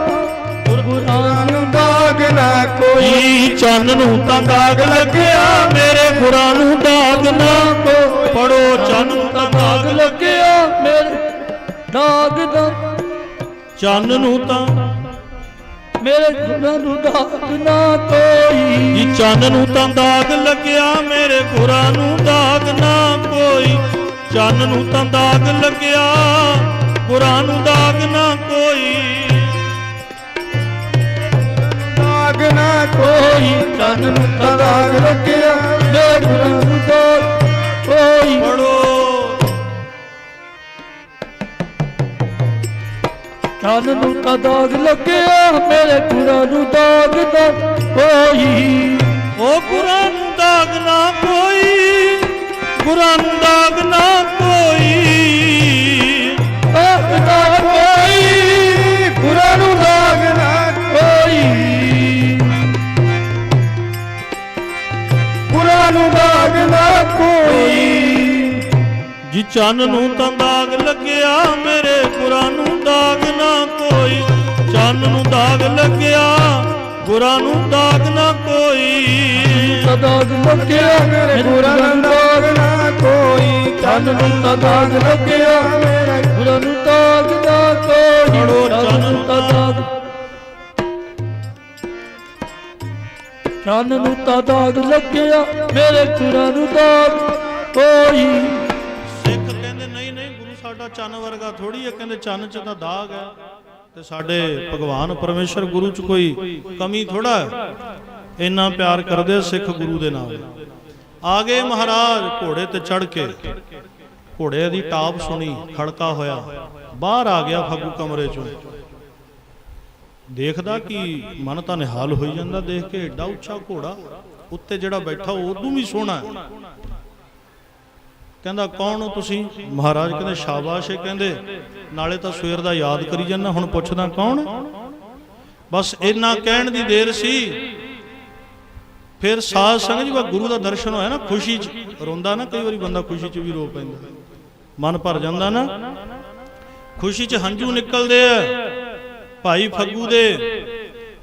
ਗੁਰਾਂ ਨੂੰ ਦਾਗ ਨਾ ਕੋਈ। ਚੰਨ ਨੂੰ ਤਾਂ ਦਾਗ ਲੱਗਿਆ। ਮੇਰੇ ਗੁਰਾਂ ਨੂੰ ਦਾਗ ਨਾ ਕੋਈ। ਪੜੋ ਚੰਨ ਨੂੰ ਤਾਂ ਦਾਗ ਦਾਗ ਲੱਗਿਆ। ਮੇਰੇ ਦਾਗ ਦਾ ਚੰਨ ਨੂੰ ਤਾਂ ਮੇਰੇ ਗੁਰਾਂ ਨੂੰ ਦਾਗ ਨਾ ਕੋਈ। ਜੀ ਚੰਨ ਨੂੰ ਤਾਂ ਦਾਗ ਲੱਗਿਆ ਮੇਰੇ ਗੁਰਾਂ ਨੂੰ ਦਾਗ ਨਾ ਕੋਈ। ਚੰਨ ਨੂੰ ਤਾਂ ਦਾਗ ਲੱਗਿਆ ਗੁਰਾਂ ਨੂੰ ਦਾਗ ਨਾ ਕੋਈ। ਦਾਗ ਨਾ ਕੋਈ ਚੰਨ ਨੂੰ ਤਾਂ ਦਾਗ ਲੱਗਿਆ ਮੇਰੇ ਗੁਰਾਂ ਨੂੰ ਦਾਗ ਕੋਈ। ਪੜੋ। ਚੰਨ ਨੂੰ ਤਾਂ ਦਾਗ ਲੱਗਿਆ, ਮੇਰੇ ਗੁਰਾਂ ਨੂੰ ਦਾਗ ਨਾ ਕੋਈ। ਉਹ ਗੁਰਾਂ ਨੂੰ ਦਾਗ ਨਾ ਕੋਈ, ਗੁਰਾਂ ਨੂੰ ਦਾਗ ਨਾ ਕੋਈ। ਦਾਗ ਨਾ ਕੋਈ, ਗੁਰਾਂ ਨੂੰ ਦਾਗ ਨਾ ਕੋਈ। ਗੁਰਾਂ ਨੂੰ ਦਾਗ ਨਾ ਕੋਈ। ਜੀ ਚੰਨ ਨੂੰ ਤਾਂ ਦਾਗ ਲੱਗਿਆ, ਮੇਰੇ ਗੁਰਾਂ ਨੂੰ ਦਾਗ ਚੰਨ ਨੂੰ ਦਾਗ ਲੱਗਿਆ ਗੁਰਾਂ ਨੂੰ ਦਾਗ ਨਾ ਕੋਈ। ਦਾਗ ਲੱਗਿਆ ਮੇਰੇ ਗੁਰਾਂ ਨੂੰ ਦਾਗ ਨਾ ਕੋਈ। ਚੰਨ ਨੂੰ ਤਾਂ ਦਾਗ ਲੱਗਿਆ ਮੇਰੇ ਗੁਰਾਂ ਨੂੰ ਦਾਗ ਨਾ ਕੋਈ। ਚੰਨ ਨੂੰ ਦਾਗ ਚੰਨ ਨੂੰ ਤਾਂ ਦਾਗ ਲੱਗਿਆ ਮੇਰੇ ਗੁਰਾਂ ਨੂੰ ਦਾਗ ਕੋਈ। ਸਿੱਖ ਕਹਿੰਦੇ ਨਹੀਂ ਨਹੀਂ ਗੁਰੂ ਸਾਡਾ ਚੰਨ ਵਰਗਾ ਥੋੜੀ ਹੈ। ਕਹਿੰਦੇ ਚੰਨ 'ਚ ਤਾਂ ਦਾਗ ਹੈ। ਤੇ ਸਾਡੇ ਭਗਵਾਨ ਪਰਮੇਸ਼ਰ ਗੁਰੂ 'ਚ ਕੋਈ ਕਮੀ ਥੋੜਾ ਇੰਨਾ ਪਿਆਰ ਕਰਦੇ ਸਿੱਖ ਗੁਰੂ ਦੇ ਨਾਲ। ਆ ਗਏ ਮਹਾਰਾਜ ਘੋੜੇ ਤੇ ਚੜ ਕੇ ਘੋੜੇ ਦੀ ਟਾਪ ਸੁਣੀ, ਖੜਕਾ ਹੋਇਆ। ਬਾਹਰ ਆ ਗਿਆ ਫੱਗੂ ਕਮਰੇ 'ਚੋਂ। ਦੇਖਦਾ ਕਿ ਮਨ ਤਾਂ ਨਿਹਾਲ ਹੋਈ ਜਾਂਦਾ ਦੇਖ ਕੇ, ਏਡਾ ਉੱਚਾ ਘੋੜਾ ਉੱਤੇ ਜਿਹੜਾ ਬੈਠਾ, ਉਹ ਉਦੋਂ ਵੀ ਸੋਹਣਾ ਕਹਿੰਦਾ, ਕੌਣ ਹੋ ਤੁਸੀਂ? ਮਹਾਰਾਜ ਕਹਿੰਦੇ, ਸ਼ਾਬਾਸ਼ ਹੈ ਕਹਿੰਦੇ। ਨਾਲੇ ਤਾਂ ਸਵੇਰ ਦਾ ਯਾਦ ਕਰੀ ਜਾਂਦਾ, ਹੁਣ ਪੁੱਛਦਾ, ਕੌਣ? ਬਸ ਇੰਨਾ ਕਹਿਣ ਦੀ ਦੇਰ ਸੀ। ਫਿਰ ਸਾਧ ਸੰਗਤ ਜੀ ਵਾ ਗੁਰੂ ਦਾ ਦਰਸ਼ਨ ਹੋਇਆ ਨਾ, ਖੁਸ਼ੀ ਚ ਰੋਂਦਾ ਨਾ, ਕਈ ਵਾਰੀ ਬੰਦਾ ਖੁਸ਼ੀ ਚ ਵੀ ਰੋ ਪੈਂਦਾ। ਮਨ ਭਰ ਜਾਂਦਾ ਨਾ। ਖੁਸ਼ੀ ਚ ਹੰਝੂ ਨਿਕਲਦੇ ਆ, ਭਾਈ ਫੱਗੂ ਦੇ।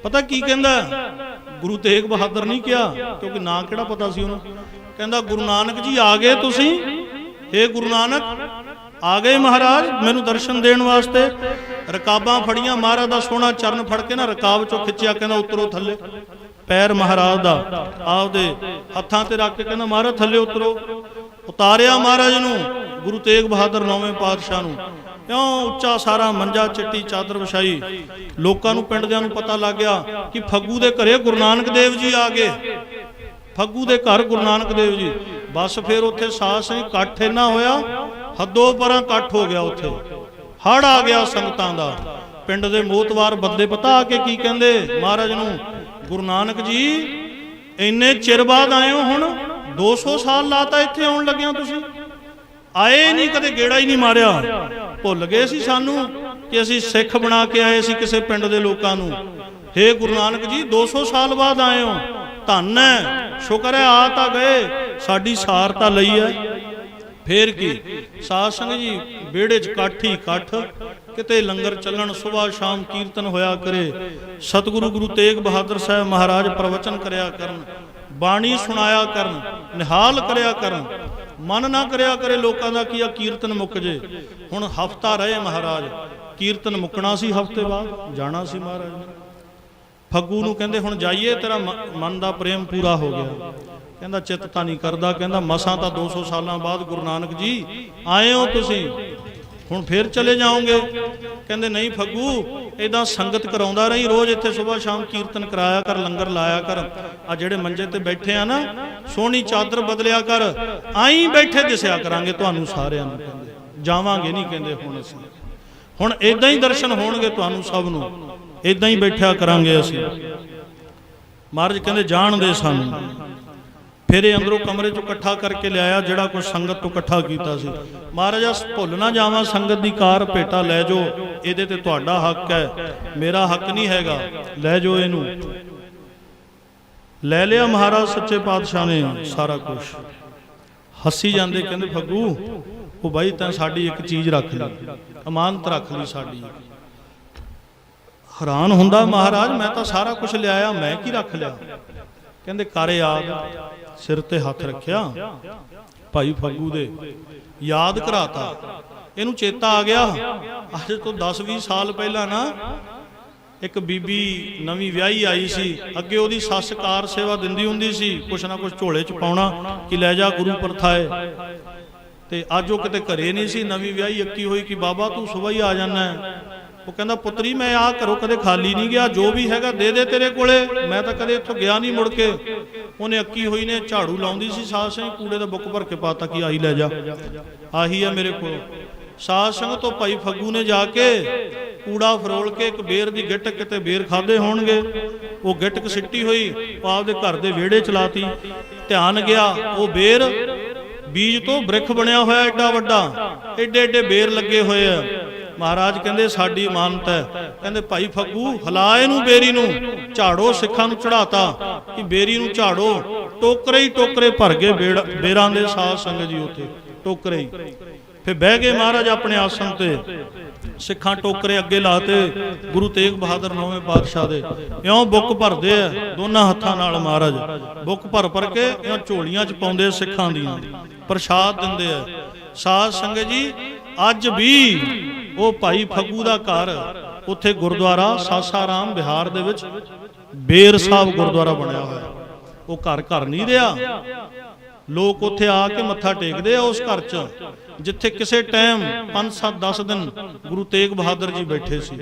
ਪਤਾ ਕੀ ਕਹਿੰਦਾ? ਗੁਰੂ ਤੇਗ ਬਹਾਦਰ ਨਹੀਂ ਕਿਹਾ, ਕਿਉਂਕਿ ਨਾਂ ਕਿਹੜਾ ਪਤਾ ਸੀ ਉਹਨੂੰ? ਕਹਿੰਦਾ, ਗੁਰੂ ਨਾਨਕ ਜੀ ਆ ਗਏ ਤੁਸੀਂ? ਏ ਗੁਰੂ ਨਾਨਕ, ਆ ਗਏ ਮਹਾਰਾਜ ਮੈਨੂੰ ਦਰਸ਼ਨ ਦੇਣ ਵਾਸਤੇ। ਰਕਾਬਾਂ ਫੜੀਆਂ, ਮਹਾਰਾਜ ਦਾ ਸੋਹਣਾ ਚਰਨ ਫੜ ਕੇ ਨਾ ਰਕਾਬ ਚੋਂ ਖਿੱਚਿਆ, ਕਹਿੰਦਾ ਉਤਰੋ ਥੱਲੇ। ਪੈਰ ਮਹਾਰਾਜ ਦਾ ਆਪਦੇ ਹੱਥਾਂ ਤੇ ਰੱਖ ਕੇ ਕਹਿੰਦਾ, ਮਹਾਰਾਜ, ਥੱਲੇ ਉਤਰੋ। ਉਤਾਰਿਆ ਮਹਾਰਾਜ ਨੂੰ ਗੁਰੂ ਤੇਗ ਬਹਾਦਰ ਨੌਵੇਂ ਪਾਤਸ਼ਾਹ ਨੂੰ। ਕਿਉਂ ਉੱਚਾ ਸਾਰਾ ਮੰਜਾ, ਚਿੱਟੀ ਚਾਦਰ ਵਿਛਾਈ। ਲੋਕਾਂ ਨੂੰ ਪਿੰਡ ਦਿਆਂ ਨੂੰ ਪਤਾ ਲੱਗ ਗਿਆ ਕਿ ਫੱਗੂ ਦੇ ਘਰੇ ਗੁਰੂ ਨਾਨਕ ਦੇਵ ਜੀ ਆ ਗਏ। ਫੱਗੂ ਦੇ ਘਰ ਗੁਰੂ ਨਾਨਕ ਦੇਵ ਜੀ। ਬਸ ਫਿਰ ਉੱਥੇ ਸਾਸ ਨਹੀਂ ਇਕੱਠ ਇੰਨਾ ਹੋਇਆ, ਹੱਦੋਂ ਪਰਾਂ ਇਕੱਠ ਹੋ ਗਿਆ ਉੱਥੇ। ਹੜ ਆ ਗਿਆ ਸੰਗਤਾਂ ਦਾ। ਪਿੰਡ ਦੇ ਮੋਤਵਾਰ ਬੰਦੇ ਪਤਾ ਆ ਕੇ ਕੀ ਕਹਿੰਦੇ? ਮਹਾਰਾਜ ਨੂੰ, ਗੁਰੂ ਨਾਨਕ ਜੀ, ਇੰਨੇ ਚਿਰ ਬਾਅਦ ਆਏ ਹੋ ਹੁਣ? 200 ਸਾਲ ਲਾਤਾ ਇੱਥੇ ਆਉਣ ਲੱਗਿਆ ਤੁਸੀਂ। ਆਏ ਨਹੀਂ ਕਦੇ ਗੇੜਾ ਹੀ ਨਹੀਂ ਮਾਰਿਆ। ਭੁੱਲ ਗਏ ਸੀ ਸਾਨੂੰ ਕਿ ਅਸੀਂ ਸਿੱਖ ਬਣਾ ਕੇ ਆਏ ਸੀ ਕਿਸੇ ਪਿੰਡ ਦੇ ਲੋਕਾਂ ਨੂੰ। ਹੇ ਗੁਰੂ ਨਾਨਕ ਜੀ 200 ਸਾਲ ਬਾਅਦ ਆਏ ਹੋ। ਧੰਨ ਹੈ। ਸ਼ੁਕਰ ਹੈ ਆ ਤਾਂ ਗਏ, ਸਾਡੀ ਸਾਰ ਤਾਂ ਲਈ ਹੈ। ਫੇਰ ਕੀ? ਸਾਧ ਸੰਗਤ ਜੀ, ਵਿਹੜੇ 'ਚ ਕਾਠੀ ਇਕੱਠ, ਕਿਤੇ ਲੰਗਰ ਚੱਲਣ ਸਵੇਰ ਸ਼ਾਮ ਕੀਰਤਨ ਹੋਇਆ ਕਰੇ, ਸਤਿਗੁਰੂ ਗੁਰੂ ਤੇਗ ਬਹਾਦਰ ਸਾਹਿਬ ਮਹਾਰਾਜ ਪ੍ਰਵਚਨ ਕਰਿਆ ਕਰਨ, ਬਾਣੀ ਸੁਣਾਇਆ ਕਰਨ, ਨਿਹਾਲ ਕਰਿਆ ਕਰਨ, ਮਨ ਨਾ ਕਰਿਆ ਕਰੇ ਲੋਕਾਂ ਦਾ ਕੀ ਆ ਕੀਰਤਨ ਮੁੱਕ ਜੇ। ਹੁਣ ਹਫਤਾ ਰਹੇ ਮਹਾਰਾਜ, ਕੀਰਤਨ ਮੁੱਕਣਾ ਸੀ ਹਫ਼ਤੇ ਬਾਅਦ, ਜਾਣਾ ਸੀ ਮਹਾਰਾਜ ਨੇ। ਫੱਗੂ ਨੂੰ ਕਹਿੰਦੇ, ਹੁਣ ਜਾਈਏ, ਤੇਰਾ ਮ- ਮਨ ਦਾ ਪ੍ਰੇਮ ਪੂਰਾ ਹੋ ਗਿਆ। ਕਹਿੰਦਾ, ਚਿੱਤ ਤਾਂ ਨਹੀਂ ਕਰਦਾ। ਕਹਿੰਦਾ, ਮਸਾਂ ਤਾਂ 200 ਸਾਲਾਂ ਬਾਅਦ ਗੁਰੂ ਨਾਨਕ ਜੀ ਆਏ ਹੋ ਤੁਸੀਂ। ਹੁਣ ਫੇਰ ਚਲੇ ਜਾਓਗੇ। ਕਹਿੰਦੇ, ਨਹੀਂ ਫੱਗੂ ਇਦਾਂ ਸੰਗਤ ਕਰਾਉਂਦਾ ਰਹੀ, ਰੋਜ਼ ਇੱਥੇ ਸਵੇਰ ਸ਼ਾਮ ਕੀਰਤਨ ਕਰਾਇਆ ਕਰ, ਲੰਗਰ ਲਾਇਆ ਕਰ। ਆ ਜਿਹੜੇ ਮੰਜੇ ਤੇ ਬੈਠੇ ਆ ਨਾ, ਸੋਹਣੀ ਚਾਦਰ ਬਦਲਿਆ ਕਰ, ਆਈ ਬੈਠੇ ਦਿਸਿਆ ਕਰਾਂਗੇ ਤੁਹਾਨੂੰ ਸਾਰਿਆਂ ਨੂੰ। ਕਹਿੰਦੇ, ਜਾਵਾਂਗੇ ਨਹੀਂ, ਕਹਿੰਦੇ, ਹੁਣ ਅਸੀਂ। ਹੁਣ ਇਦਾਂ ਹੀ ਦਰਸ਼ਨ ਹੋਣਗੇ ਤੁਹਾਨੂੰ ਸਭ ਨੂੰ। ਇਦਾਂ ਹੀ ਬੈਠਿਆ ਕਰਾਂਗੇ ਅਸੀਂ। ਮਹਾਰਾਜ ਕਹਿੰਦੇ ਜਾਣਦੇ ਸਾਨੂੰ। ਫਿਰ ਇਹ ਅੰਦਰੋਂ ਕਮਰੇ ਚੋਂ ਇਕੱਠਾ ਕਰਕੇ ਲਿਆਇਆ, ਜਿਹੜਾ ਕੁਝ ਸੰਗਤ ਤੋਂ ਇਕੱਠਾ ਕੀਤਾ ਸੀ। ਮਹਾਰਾਜ ਅਸ ਭੁੱਲ ਨਾ ਜਾਵਾਂ, ਸੰਗਤ ਦੀ ਕਾਰ ਭੇਟਾ ਲੈ ਜਾਓ। ਇਹਦੇ ਤੇ ਤੁਹਾਡਾ ਹੱਕ ਹੈ। ਮੇਰਾ ਹੱਕ ਨਹੀਂ ਹੈਗਾ। ਲੈ ਜਾਓ ਇਹਨੂੰ। ਲੈ ਲਿਆ ਮਹਾਰਾਜ ਸੱਚੇ ਪਾਤਸ਼ਾਹ ਨੇ ਸਾਰਾ ਕੁਝ ਹੱਸੀ ਜਾਂਦੇ ਕਹਿੰਦੇ, ਫੱਗੂ, ਉਹ ਬਾਈ ਤਾਂ ਸਾਡੀ ਇੱਕ ਚੀਜ਼ ਰੱਖ ਲਈ। ਅਮਾਨਤ ਰੱਖ ਲਈ ਸਾਡੀ। ਹੈਰਾਨ ਹੁੰਦਾ, ਮਹਾਰਾਜ, ਮੈਂ ਤਾਂ ਸਾਰਾ ਕੁਝ ਲਿਆਇਆ, ਮੈਂ ਕੀ ਰੱਖ ਲਿਆ? ਕਹਿੰਦੇ, ਕਰ ਯਾਦ, ਸਿਰ ਤੇ ਹੱਥ ਰੱਖਿਆ, ਭਾਈ ਫੱਗੂ ਦੇ, ਯਾਦ ਕਰਾਤਾ। ਇਹਨੂੰ ਚੇਤਾ ਆ ਗਿਆ। ਅੱਜ ਤੋਂ 10-20 ਸਾਲ ਪਹਿਲਾਂ ਨਾ, ਇੱਕ ਬੀਬੀ ਨਵੀਂ ਵਿਆਹੀ ਆਈ ਸੀ। ਅੱਗੇ ਉਹਦੀ ਸੱਸ ਕਾਰ ਸੇਵਾ ਦਿੰਦੀ ਹੁੰਦੀ ਸੀ, ਕੁਛ ਨਾ ਕੁਛ ਝੋਲੇ 'ਚ ਪਾਉਣਾ ਕਿ ਲੈ ਜਾ ਗੁਰੂ ਪਰਥਾਏ। ਤੇ ਅੱਜ ਉਹ ਕਿਤੇ ਘਰੇ ਨਹੀਂ ਸੀ। ਨਵੀਂ ਵਿਆਹੀ ਅੱਕੀ ਹੋਈ ਕਿ ਬਾਬਾ ਤੂੰ ਸਵੇਰ ਹੀ ਆ ਜਾਣਾ ਉਹ ਕਹਿੰਦਾ, ਪੁੱਤਰੀ, ਮੈਂ ਆ ਘਰੋਂ ਕਦੇ ਖਾਲੀ ਨਹੀਂ ਗਿਆ, ਜੋ ਵੀ ਹੈਗਾ ਦੇ ਦੇ ਤੇਰੇ ਕੋਲੇ। ਮੈਂ ਤਾਂ ਕਦੇ ਇੱਥੋਂ ਗਿਆ ਨਹੀਂ ਮੁੜ ਕੇ। ਉਹਨੇ ਅੱਕੀ ਹੋਈ ਨੇ, ਝਾੜੂ ਲਾਉਂਦੀ ਸੀ, ਸਾਧ ਸਿੰਘ ਕੂੜੇ ਦਾ ਬੁੱਕ ਭਰ ਕੇ ਪਾਤਾ ਕਿ ਆਹੀ ਲੈ ਜਾ। ਆਹੀ ਆ ਮੇਰੇ ਕੋਲ। ਸਾਧ ਸੰਗ ਤੋਂ ਭਾਈ ਫੱਗੂ ਨੇ ਜਾ ਕੇ ਕੂੜਾ ਫਰੋਲ ਕੇ ਇੱਕ ਬੇਰ ਦੀ ਗਿੱਟ ਕਿਤੇ ਬੇਰ ਖਾਦੇ ਹੋਣਗੇ। ਉਹ ਗਿੱਟਕ ਸਿੱਟੀ ਹੋਈ, ਉਹ ਆਪਦੇ ਘਰ ਦੇ ਵਿਹੜੇ ਚਲਾਤੀ। ਧਿਆਨ ਗਿਆ, ਉਹ ਬੇਰ ਬੀਜ ਤੋਂ ਬ੍ਰਿਖ ਬਣਿਆ ਹੋਇਆ ਐਡਾ ਵੱਡਾ। ਐਡੇ ਐਡੇ ਬੇਰ ਲੱਗੇ ਹੋਏ ਆ। ਮਹਾਰਾਜ ਕਹਿੰਦੇ, ਸਾਡੀ ਮਾਨਤ ਹੈ। ਕਹਿੰਦੇ, ਭਾਈ ਫੱਗੂ ਹਲਾ ਇਹਨੂੰ ਬੇਰੀ ਨੂੰ। ਝਾੜੋ, ਸਿੱਖਾਂ ਨੂੰ ਚੜਾਤਾ ਕਿ ਬੇਰੀ ਨੂੰ ਝਾੜੋ। ਟੋਕਰੇ ਹੀ ਟੋਕਰੇ ਭਰ ਗਏ ਬੇਰਾਂ ਦੇ ਸਾਧ ਸੰਗਤ ਜੀ ਉੱਥੇ, ਟੋਕਰੇ ਹੀ। ਫਿਰ ਬਹਿ ਗਏ ਮਹਾਰਾਜ ਆਪਣੇ ਆਸਣ ਤੇ। ਸਿੱਖਾਂ ਟੋਕਰੇ ਅੱਗੇ ਲਾਤੇ, ਗੁਰੂ ਤੇਗ ਬਹਾਦਰ ਨੌਵੇਂ ਪਾਤਸ਼ਾਹ ਦੇ। ਇਉਂ ਬੁੱਕ ਭਰਦੇ ਆ, ਦੋਨਾਂ ਹੱਥਾਂ ਨਾਲ ਮਹਾਰਾਜ। ਬੁੱਕ ਭਰ ਭਰ ਕੇ ਇਉਂ ਝੋਲੀਆਂ 'ਚ ਪਾਉਂਦੇ ਸਿੱਖਾਂ ਦੀਆਂ। ਪ੍ਰਸ਼ਾਦ ਦਿੰਦੇ ਆ। ਸਾਧ ਸੰਗਤ ਜੀ, ਅੱਜ ਵੀ ਉਹ ਭਾਈ ਫੱਗੂ ਦਾ ਘਰ ਉੱਥੇ ਗੁਰਦੁਆਰਾ ਸਾਸਾਰਾਮ ਬਿਹਾਰ ਦੇ ਵਿੱਚ ਬੇਰ ਸਾਹਿਬ ਗੁਰਦੁਆਰਾ ਬਣਿਆ ਹੋਇਆ। ਉਹ ਘਰ ਘਰ ਨਹੀਂ ਰਿਹਾ। ਲੋਕ ਉੱਥੇ ਆ ਕੇ ਮੱਥਾ ਟੇਕਦੇ ਆ ਉਸ ਘਰ 'ਚ, ਜਿੱਥੇ ਕਿਸੇ ਟਾਈਮ 5 7 10 ਦਿਨ ਗੁਰੂ ਤੇਗ ਬਹਾਦਰ ਜੀ ਬੈਠੇ ਸੀ।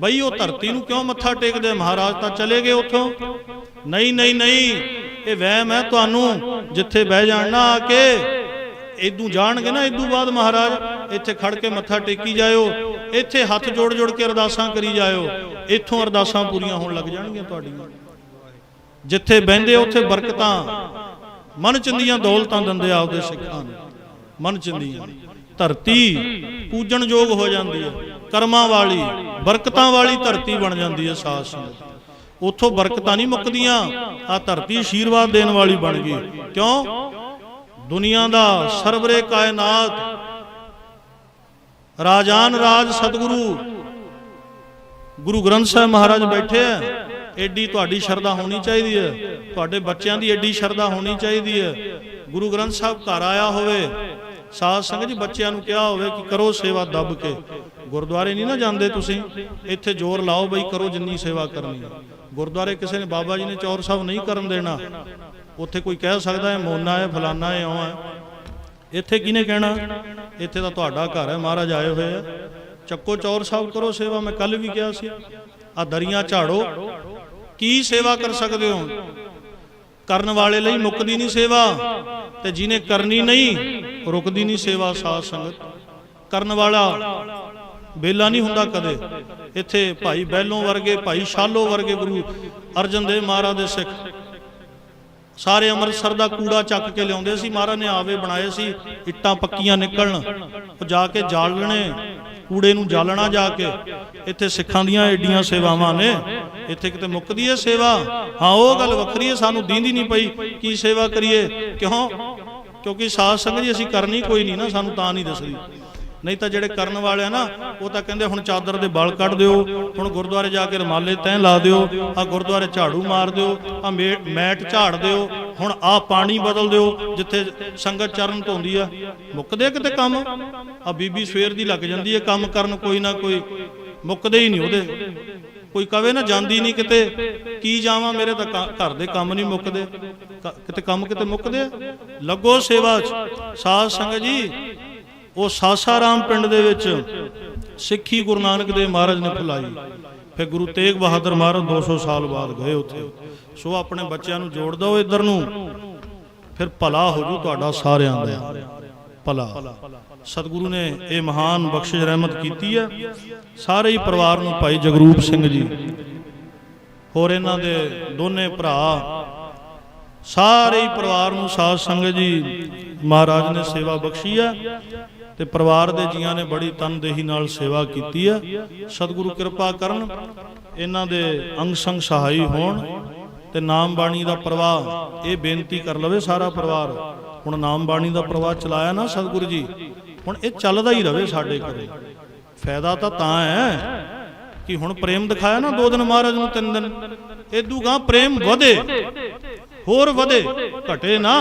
ਬਈ ਉਹ ਧਰਤੀ ਨੂੰ ਕਿਉਂ ਮੱਥਾ ਟੇਕਦੇ? ਮਹਾਰਾਜ ਤਾਂ ਚਲੇ ਗਏ ਉੱਥੋਂ। ਨਹੀਂ ਨਹੀਂ ਨਹੀਂ, ਇਹ ਵਹਿਮ ਹੈ ਤੁਹਾਨੂੰ, ਜਿੱਥੇ ਬਹਿ ਜਾਣ ਨਾ ਆ ਕੇ। ਇਦੋਂ ਜਾਣਗੇ ਨਾ ਇਦੋਂ ਬਾਅਦ ਮਹਾਰਾਜ, ਇੱਥੇ ਖੜ ਕੇ ਮੱਥਾ ਟੇਕੀ ਜਾਇਓ, ਇੱਥੇ ਹੱਥ ਜੋੜ ਜੋੜ ਕੇ ਅਰਦਾਸਾਂ ਕਰੀ ਜਾਇਓ, ਇੱਥੋਂ ਅਰਦਾਸਾਂ ਪੂਰੀਆਂ ਹੋਣ ਲੱਗ ਜਾਣਗੀਆਂ ਤੁਹਾਡੀਆਂ। ਜਿੱਥੇ ਬਹਿੰਦੇ ਉੱਥੇ ਬਰਕਤਾਂ। ਮਨ ਚੰਦੀਆਂ ਦੌਲਤਾਂ ਦਿੰਦੇ ਆ ਆਪਦੇ ਸਿੱਖਾਂ ਨੂੰ। ਮਨ ਚੰਦੀਆਂ। ਧਰਤੀ ਪੂਜਣ ਯੋਗ ਹੋ ਜਾਂਦੀ ਹੈ ਕਰਮਾਂ ਵਾਲੀ, ਬਰਕਤਾਂ ਵਾਲੀ ਧਰਤੀ ਬਣ ਜਾਂਦੀ ਹੈ ਸਾਸ ਸੰਗਤ। ਉੱਥੋਂ ਬਰਕਤਾਂ ਨਹੀਂ ਮੁੱਕਦੀਆਂ ਆ ਧਰਤੀ ਆਸ਼ੀਰਵਾਦ ਦੇਣ ਵਾਲੀ ਬਣ ਗਈ। ਕਿਉਂ? ਦੁਨੀਆ ਦਾ ਸਰਵਰੇ ਕਾਇਨਾਤ, ਰਾਜਾਨ ਰਾਜ ਸਤਿਗੁਰੂ, ਗੁਰੂ ਗ੍ਰੰਥ ਸਾਹਿਬ ਮਹਾਰਾਜ ਬੈਠੇ ਆ। ਐਡੀ ਤੁਹਾਡੀ ਸ਼ਰਧਾ ਹੋਣੀ ਚਾਹੀਦੀ ਹੈ। ਤੁਹਾਡੇ ਬੱਚਿਆਂ ਦੀ ਐਡੀ ਸ਼ਰਧਾ ਹੋਣੀ ਚਾਹੀਦੀ ਹੈ। ਗੁਰੂ ਗ੍ਰੰਥ ਸਾਹਿਬ ਘਰ ਆਇਆ ਹੋਵੇ। ਸਾਧ ਸੰਗਤ ਜੀ, ਬੱਚਿਆਂ ਨੂੰ ਕਿਹਾ ਹੋਵੇ ਕਿ ਕਰੋ ਸੇਵਾ ਦੱਬ ਕੇ। ਗੁਰਦੁਆਰੇ ਨਹੀਂ ਨਾ ਜਾਂਦੇ ਤੁਸੀਂ। ਇੱਥੇ ਜ਼ੋਰ ਲਾਓ ਬਈ ਕਰੋ ਜਿੰਨੀ ਸੇਵਾ ਕਰਨੀ ਗੁਰਦੁਆਰੇ ਕਿਸੇ ਨੇ ਬਾਬਾ ਜੀ ਨੇ ਚੌਰ ਸਾਹਿਬ ਨਹੀਂ ਕਰਨ ਦੇਣਾ। ਉੱਥੇ ਕੋਈ ਕਹਿ ਸਕਦਾ ਹੈ, ਮੋਨਾ ਹੈ, ਫਲਾਨਾ ਹੈ, ਇਉਂ ਹੈ। ਇੱਥੇ ਕਿਹਨੇ ਕਹਿਣਾ? ਇੱਥੇ ਤਾਂ ਤੁਹਾਡਾ ਘਰ ਹੈ, ਮਹਾਰਾਜ ਆਏ ਹੋਏ ਆ। ਚੱਕੋ ਚੌਰ ਸਾਹਿਬ ਕਰੋ ਸੇਵਾ, ਮੈਂ ਕੱਲ ਵੀ ਕਿਹਾ ਸੀ। ਆ ਦਰੀਆਂ ਝਾੜੋ। ਕੀ ਸੇਵਾ ਕਰ ਸਕਦੇ ਹੋ? ਕਰਨ ਵਾਲੇ ਲਈ ਮੁੱਕਦੀ ਨਹੀਂ ਸੇਵਾ, ਤੇ ਜਿਹਨੇ ਕਰਨੀ ਨਹੀਂ, ਰੁਕਦੀ ਨਹੀਂ ਸੇਵਾ, ਸਾਧ ਸੰਗਤ। ਕਰਨ ਵਾਲਾ ਬੇਲਾ ਨਹੀਂ ਹੁੰਦਾ ਕਦੇ। ਇੱਥੇ ਭਾਈ ਬੈਲੋਂ ਵਰਗੇ, ਭਾਈ ਸ਼ਾਲੋ ਵਰਗੇ ਗੁਰੂ ਅਰਜਨ ਦੇਵ ਮਹਾਰਾਜ ਦੇ ਸਿੱਖ। ਸਾਰੇ ਅੰਮ੍ਰਿਤਸਰ ਦਾ ਕੂੜਾ ਚੱਕ ਕੇ ਲਿਆਉਂਦੇ ਸੀ। ਮਹਾਰਾਜ ਨੇ ਆਵੇ ਬਣਾਏ ਸੀ, ਇੱਟਾਂ ਪੱਕੀਆਂ ਨਿਕਲਣ, ਉਹ ਜਾ ਕੇ ਜਾਲਣੇ ਕੂੜੇ ਨੂੰ ਜਾਲਣਾ ਜਾ ਕੇ। ਇੱਥੇ ਸਿੱਖਾਂ ਦੀਆਂ ਏਡੀਆਂ ਸੇਵਾਵਾਂ ਨੇ। ਇੱਥੇ ਕਿਤੇ ਮੁੱਕਦੀ ਹੈ ਸੇਵਾ? ਹਾਂ, ਉਹ ਗੱਲ ਵੱਖਰੀ ਹੈ ਸਾਨੂੰ ਦੀਂਦੀ ਨਹੀਂ ਪਈ ਕੀ ਸੇਵਾ ਕਰੀਏ। ਕਿਉਂ? ਕਿਉਂਕਿ ਸਾਧ ਸੰਗਤ ਜੀ ਅਸੀਂ ਕਰਨੀ ਕੋਈ ਨਹੀਂ ਨਾ, ਸਾਨੂੰ ਤਾਂ ਨਹੀਂ ਦੱਸਦੀ। ਨਹੀਂ ਤਾਂ ਜਿਹੜੇ ਕਰਨ ਵਾਲੇ ਆ ਨਾ, ਉਹ ਤਾਂ ਕਹਿੰਦੇ ਹੁਣ ਚਾਦਰ ਦੇ ਬਲ ਕੱਢ ਦਿਓ, ਹੁਣ ਗੁਰਦੁਆਰੇ ਜਾ ਕੇ ਰਮਾਲੇ ਤੈਂ ਲਾ ਦਿਓ ਆ ਗੁਰਦੁਆਰੇ ਝਾੜੂ ਮਾਰ ਦਿਓ ਆ ਮੈਟ ਝਾੜ ਦਿਓ ਹੁਣ ਆ ਪਾਣੀ ਬਦਲ ਦਿਓ, ਜਿੱਥੇ ਸੰਗਤ ਚਰਨ ਧੋਂਦੀ ਆ। ਮੁੱਕਦੇ ਕਿਤੇ ਕੰਮ? ਆ ਬੀਬੀ ਸਵੇਰ ਦੀ ਲੱਗ ਜਾਂਦੀ ਹੈ ਕੰਮ ਕਰਨ ਕੋਈ ਨਾ ਕੋਈ, ਮੁੱਕਦੇ ਹੀ ਨਹੀਂ ਉਹਦੇ। ਕੋਈ ਕਵੇ ਨਾ, ਜਾਂਦੀ ਨਹੀਂ ਕਿਤੇ, ਕੀ ਜਾਵਾਂ, ਮੇਰੇ ਤਾਂ ਘਰ ਦੇ ਕੰਮ ਨਹੀਂ ਮੁੱਕਦੇ। ਕਿਤੇ ਕੰਮ ਕਿਤੇ ਮੁੱਕਦੇ ਲੱਗੋ ਸੇਵਾ 'ਚ। ਸਾਧ ਸੰਗਤ ਜੀ, ਉਹ ਸਾਸਾਰਾਮ ਪਿੰਡ ਦੇ ਵਿੱਚ ਸਿੱਖੀ ਗੁਰੂ ਨਾਨਕ ਦੇਵ ਮਹਾਰਾਜ ਨੇ ਫੁਲਾਈ। ਫਿਰ ਗੁਰੂ ਤੇਗ ਬਹਾਦਰ ਮਹਾਰਾਜ 200 ਸਾਲ ਬਾਅਦ ਗਏ ਉੱਥੇ। ਸੋ ਆਪਣੇ ਬੱਚਿਆਂ ਨੂੰ ਜੋੜ ਦਿਓ ਇੱਧਰ ਨੂੰ। ਫਿਰ ਭਲਾ ਹੋ ਜੂ ਤੁਹਾਡਾ ਸਾਰਿਆਂ ਦਾ। ਭਲਾ। ਸਤਿਗੁਰੂ ਨੇ ਇਹ ਮਹਾਨ ਬਖਸ਼ਿਸ਼ ਰਹਿਮਤ ਕੀਤੀ ਹੈ ਸਾਰੇ ਹੀ ਪਰਿਵਾਰ ਨੂੰ ਭਾਈ ਜਗਰੂਪ ਸਿੰਘ ਜੀ। ਹੋਰ ਇਹਨਾਂ ਦੇ ਦੋਨੇ ਭਰਾ। ਸਾਰੇ ਹੀ ਪਰਿਵਾਰ ਨੂੰ ਸਾਧ ਸੰਗਤ ਜੀ। ਮਹਾਰਾਜ ਨੇ ਸੇਵਾ ਬਖਸ਼ੀ ਹੈ ਤੇ ਪਰਿਵਾਰ ਦੇ ਜੀਆਂ ਨੇ ਬੜੀ ਤਨਦੇਹੀ ਨਾਲ ਸੇਵਾ ਕੀਤੀ ਹੈ ਸਤਿਗੁਰੂ ਕਿਰਪਾ ਕਰਨ, ਇਹਨਾਂ ਦੇ ਅੰਗ ਸੰਗ ਸਹਾਈ ਹੋਣ ਤੇ ਨਾਮ ਬਾਣੀ ਦਾ ਪ੍ਰਵਾਹ, ਇਹ ਬੇਨਤੀ ਕਰ ਲਵੇ ਸਾਰਾ ਪਰਿਵਾਰ। ਹੁਣ ਨਾਮ ਬਾਣੀ ਦਾ ਪ੍ਰਵਾਹ ਚਲਾਇਆ ਨਾ ਸਤਿਗੁਰੂ ਜੀ, ਹੁਣ ਇਹ ਚੱਲਦਾ ਹੀ ਰਵੇ ਸਾਡੇ ਘਰੇ। ਫਾਇਦਾ ਤਾਂ ਤਾਂ ਹੈ ਕਿ ਹੁਣ ਪ੍ਰੇਮ ਦਿਖਾਇਆ ਨਾ ਦੋ ਦਿਨ ਮਹਾਰਾਜ ਨੂੰ ਤਿੰਨ ਦਿਨ। ਇਦੂ ਗਾਂ ਪ੍ਰੇਮ ਵਧੇ, ਹੋਰ ਵਧੇ, ਘਟੇ ਨਾ।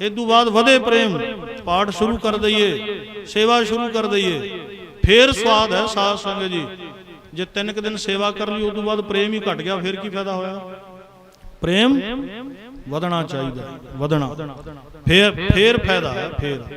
ਇਦੂ ਬਾਅਦ ਵਧੇ ਪ੍ਰੇਮ। ਪਾਠ ਸ਼ੁਰੂ ਕਰ ਦਈਏ, ਸੇਵਾ ਸ਼ੁਰੂ ਕਰ ਦਈਏ। ਫੇਰ ਸਵਾਦ ਹੈ ਸਾਧ ਸੰਗਤ ਜੀ। ਜੇ ਤਿੰਨ ਕੁ ਦਿਨ ਸੇਵਾ ਕਰ ਲਈ, ਉਦੋਂ ਬਾਅਦ ਪ੍ਰੇਮ ਹੀ ਘਟ ਗਿਆ, ਫਿਰ ਕੀ ਫਾਇਦਾ ਹੋਇਆ? ਪ੍ਰੇਮ ਵਧਣਾ ਚਾਹੀਦਾ, ਵਧਣਾ। ਫੇਰ ਫੇਰ ਫਾਇਦਾ ਹੈ, ਫੇਰ।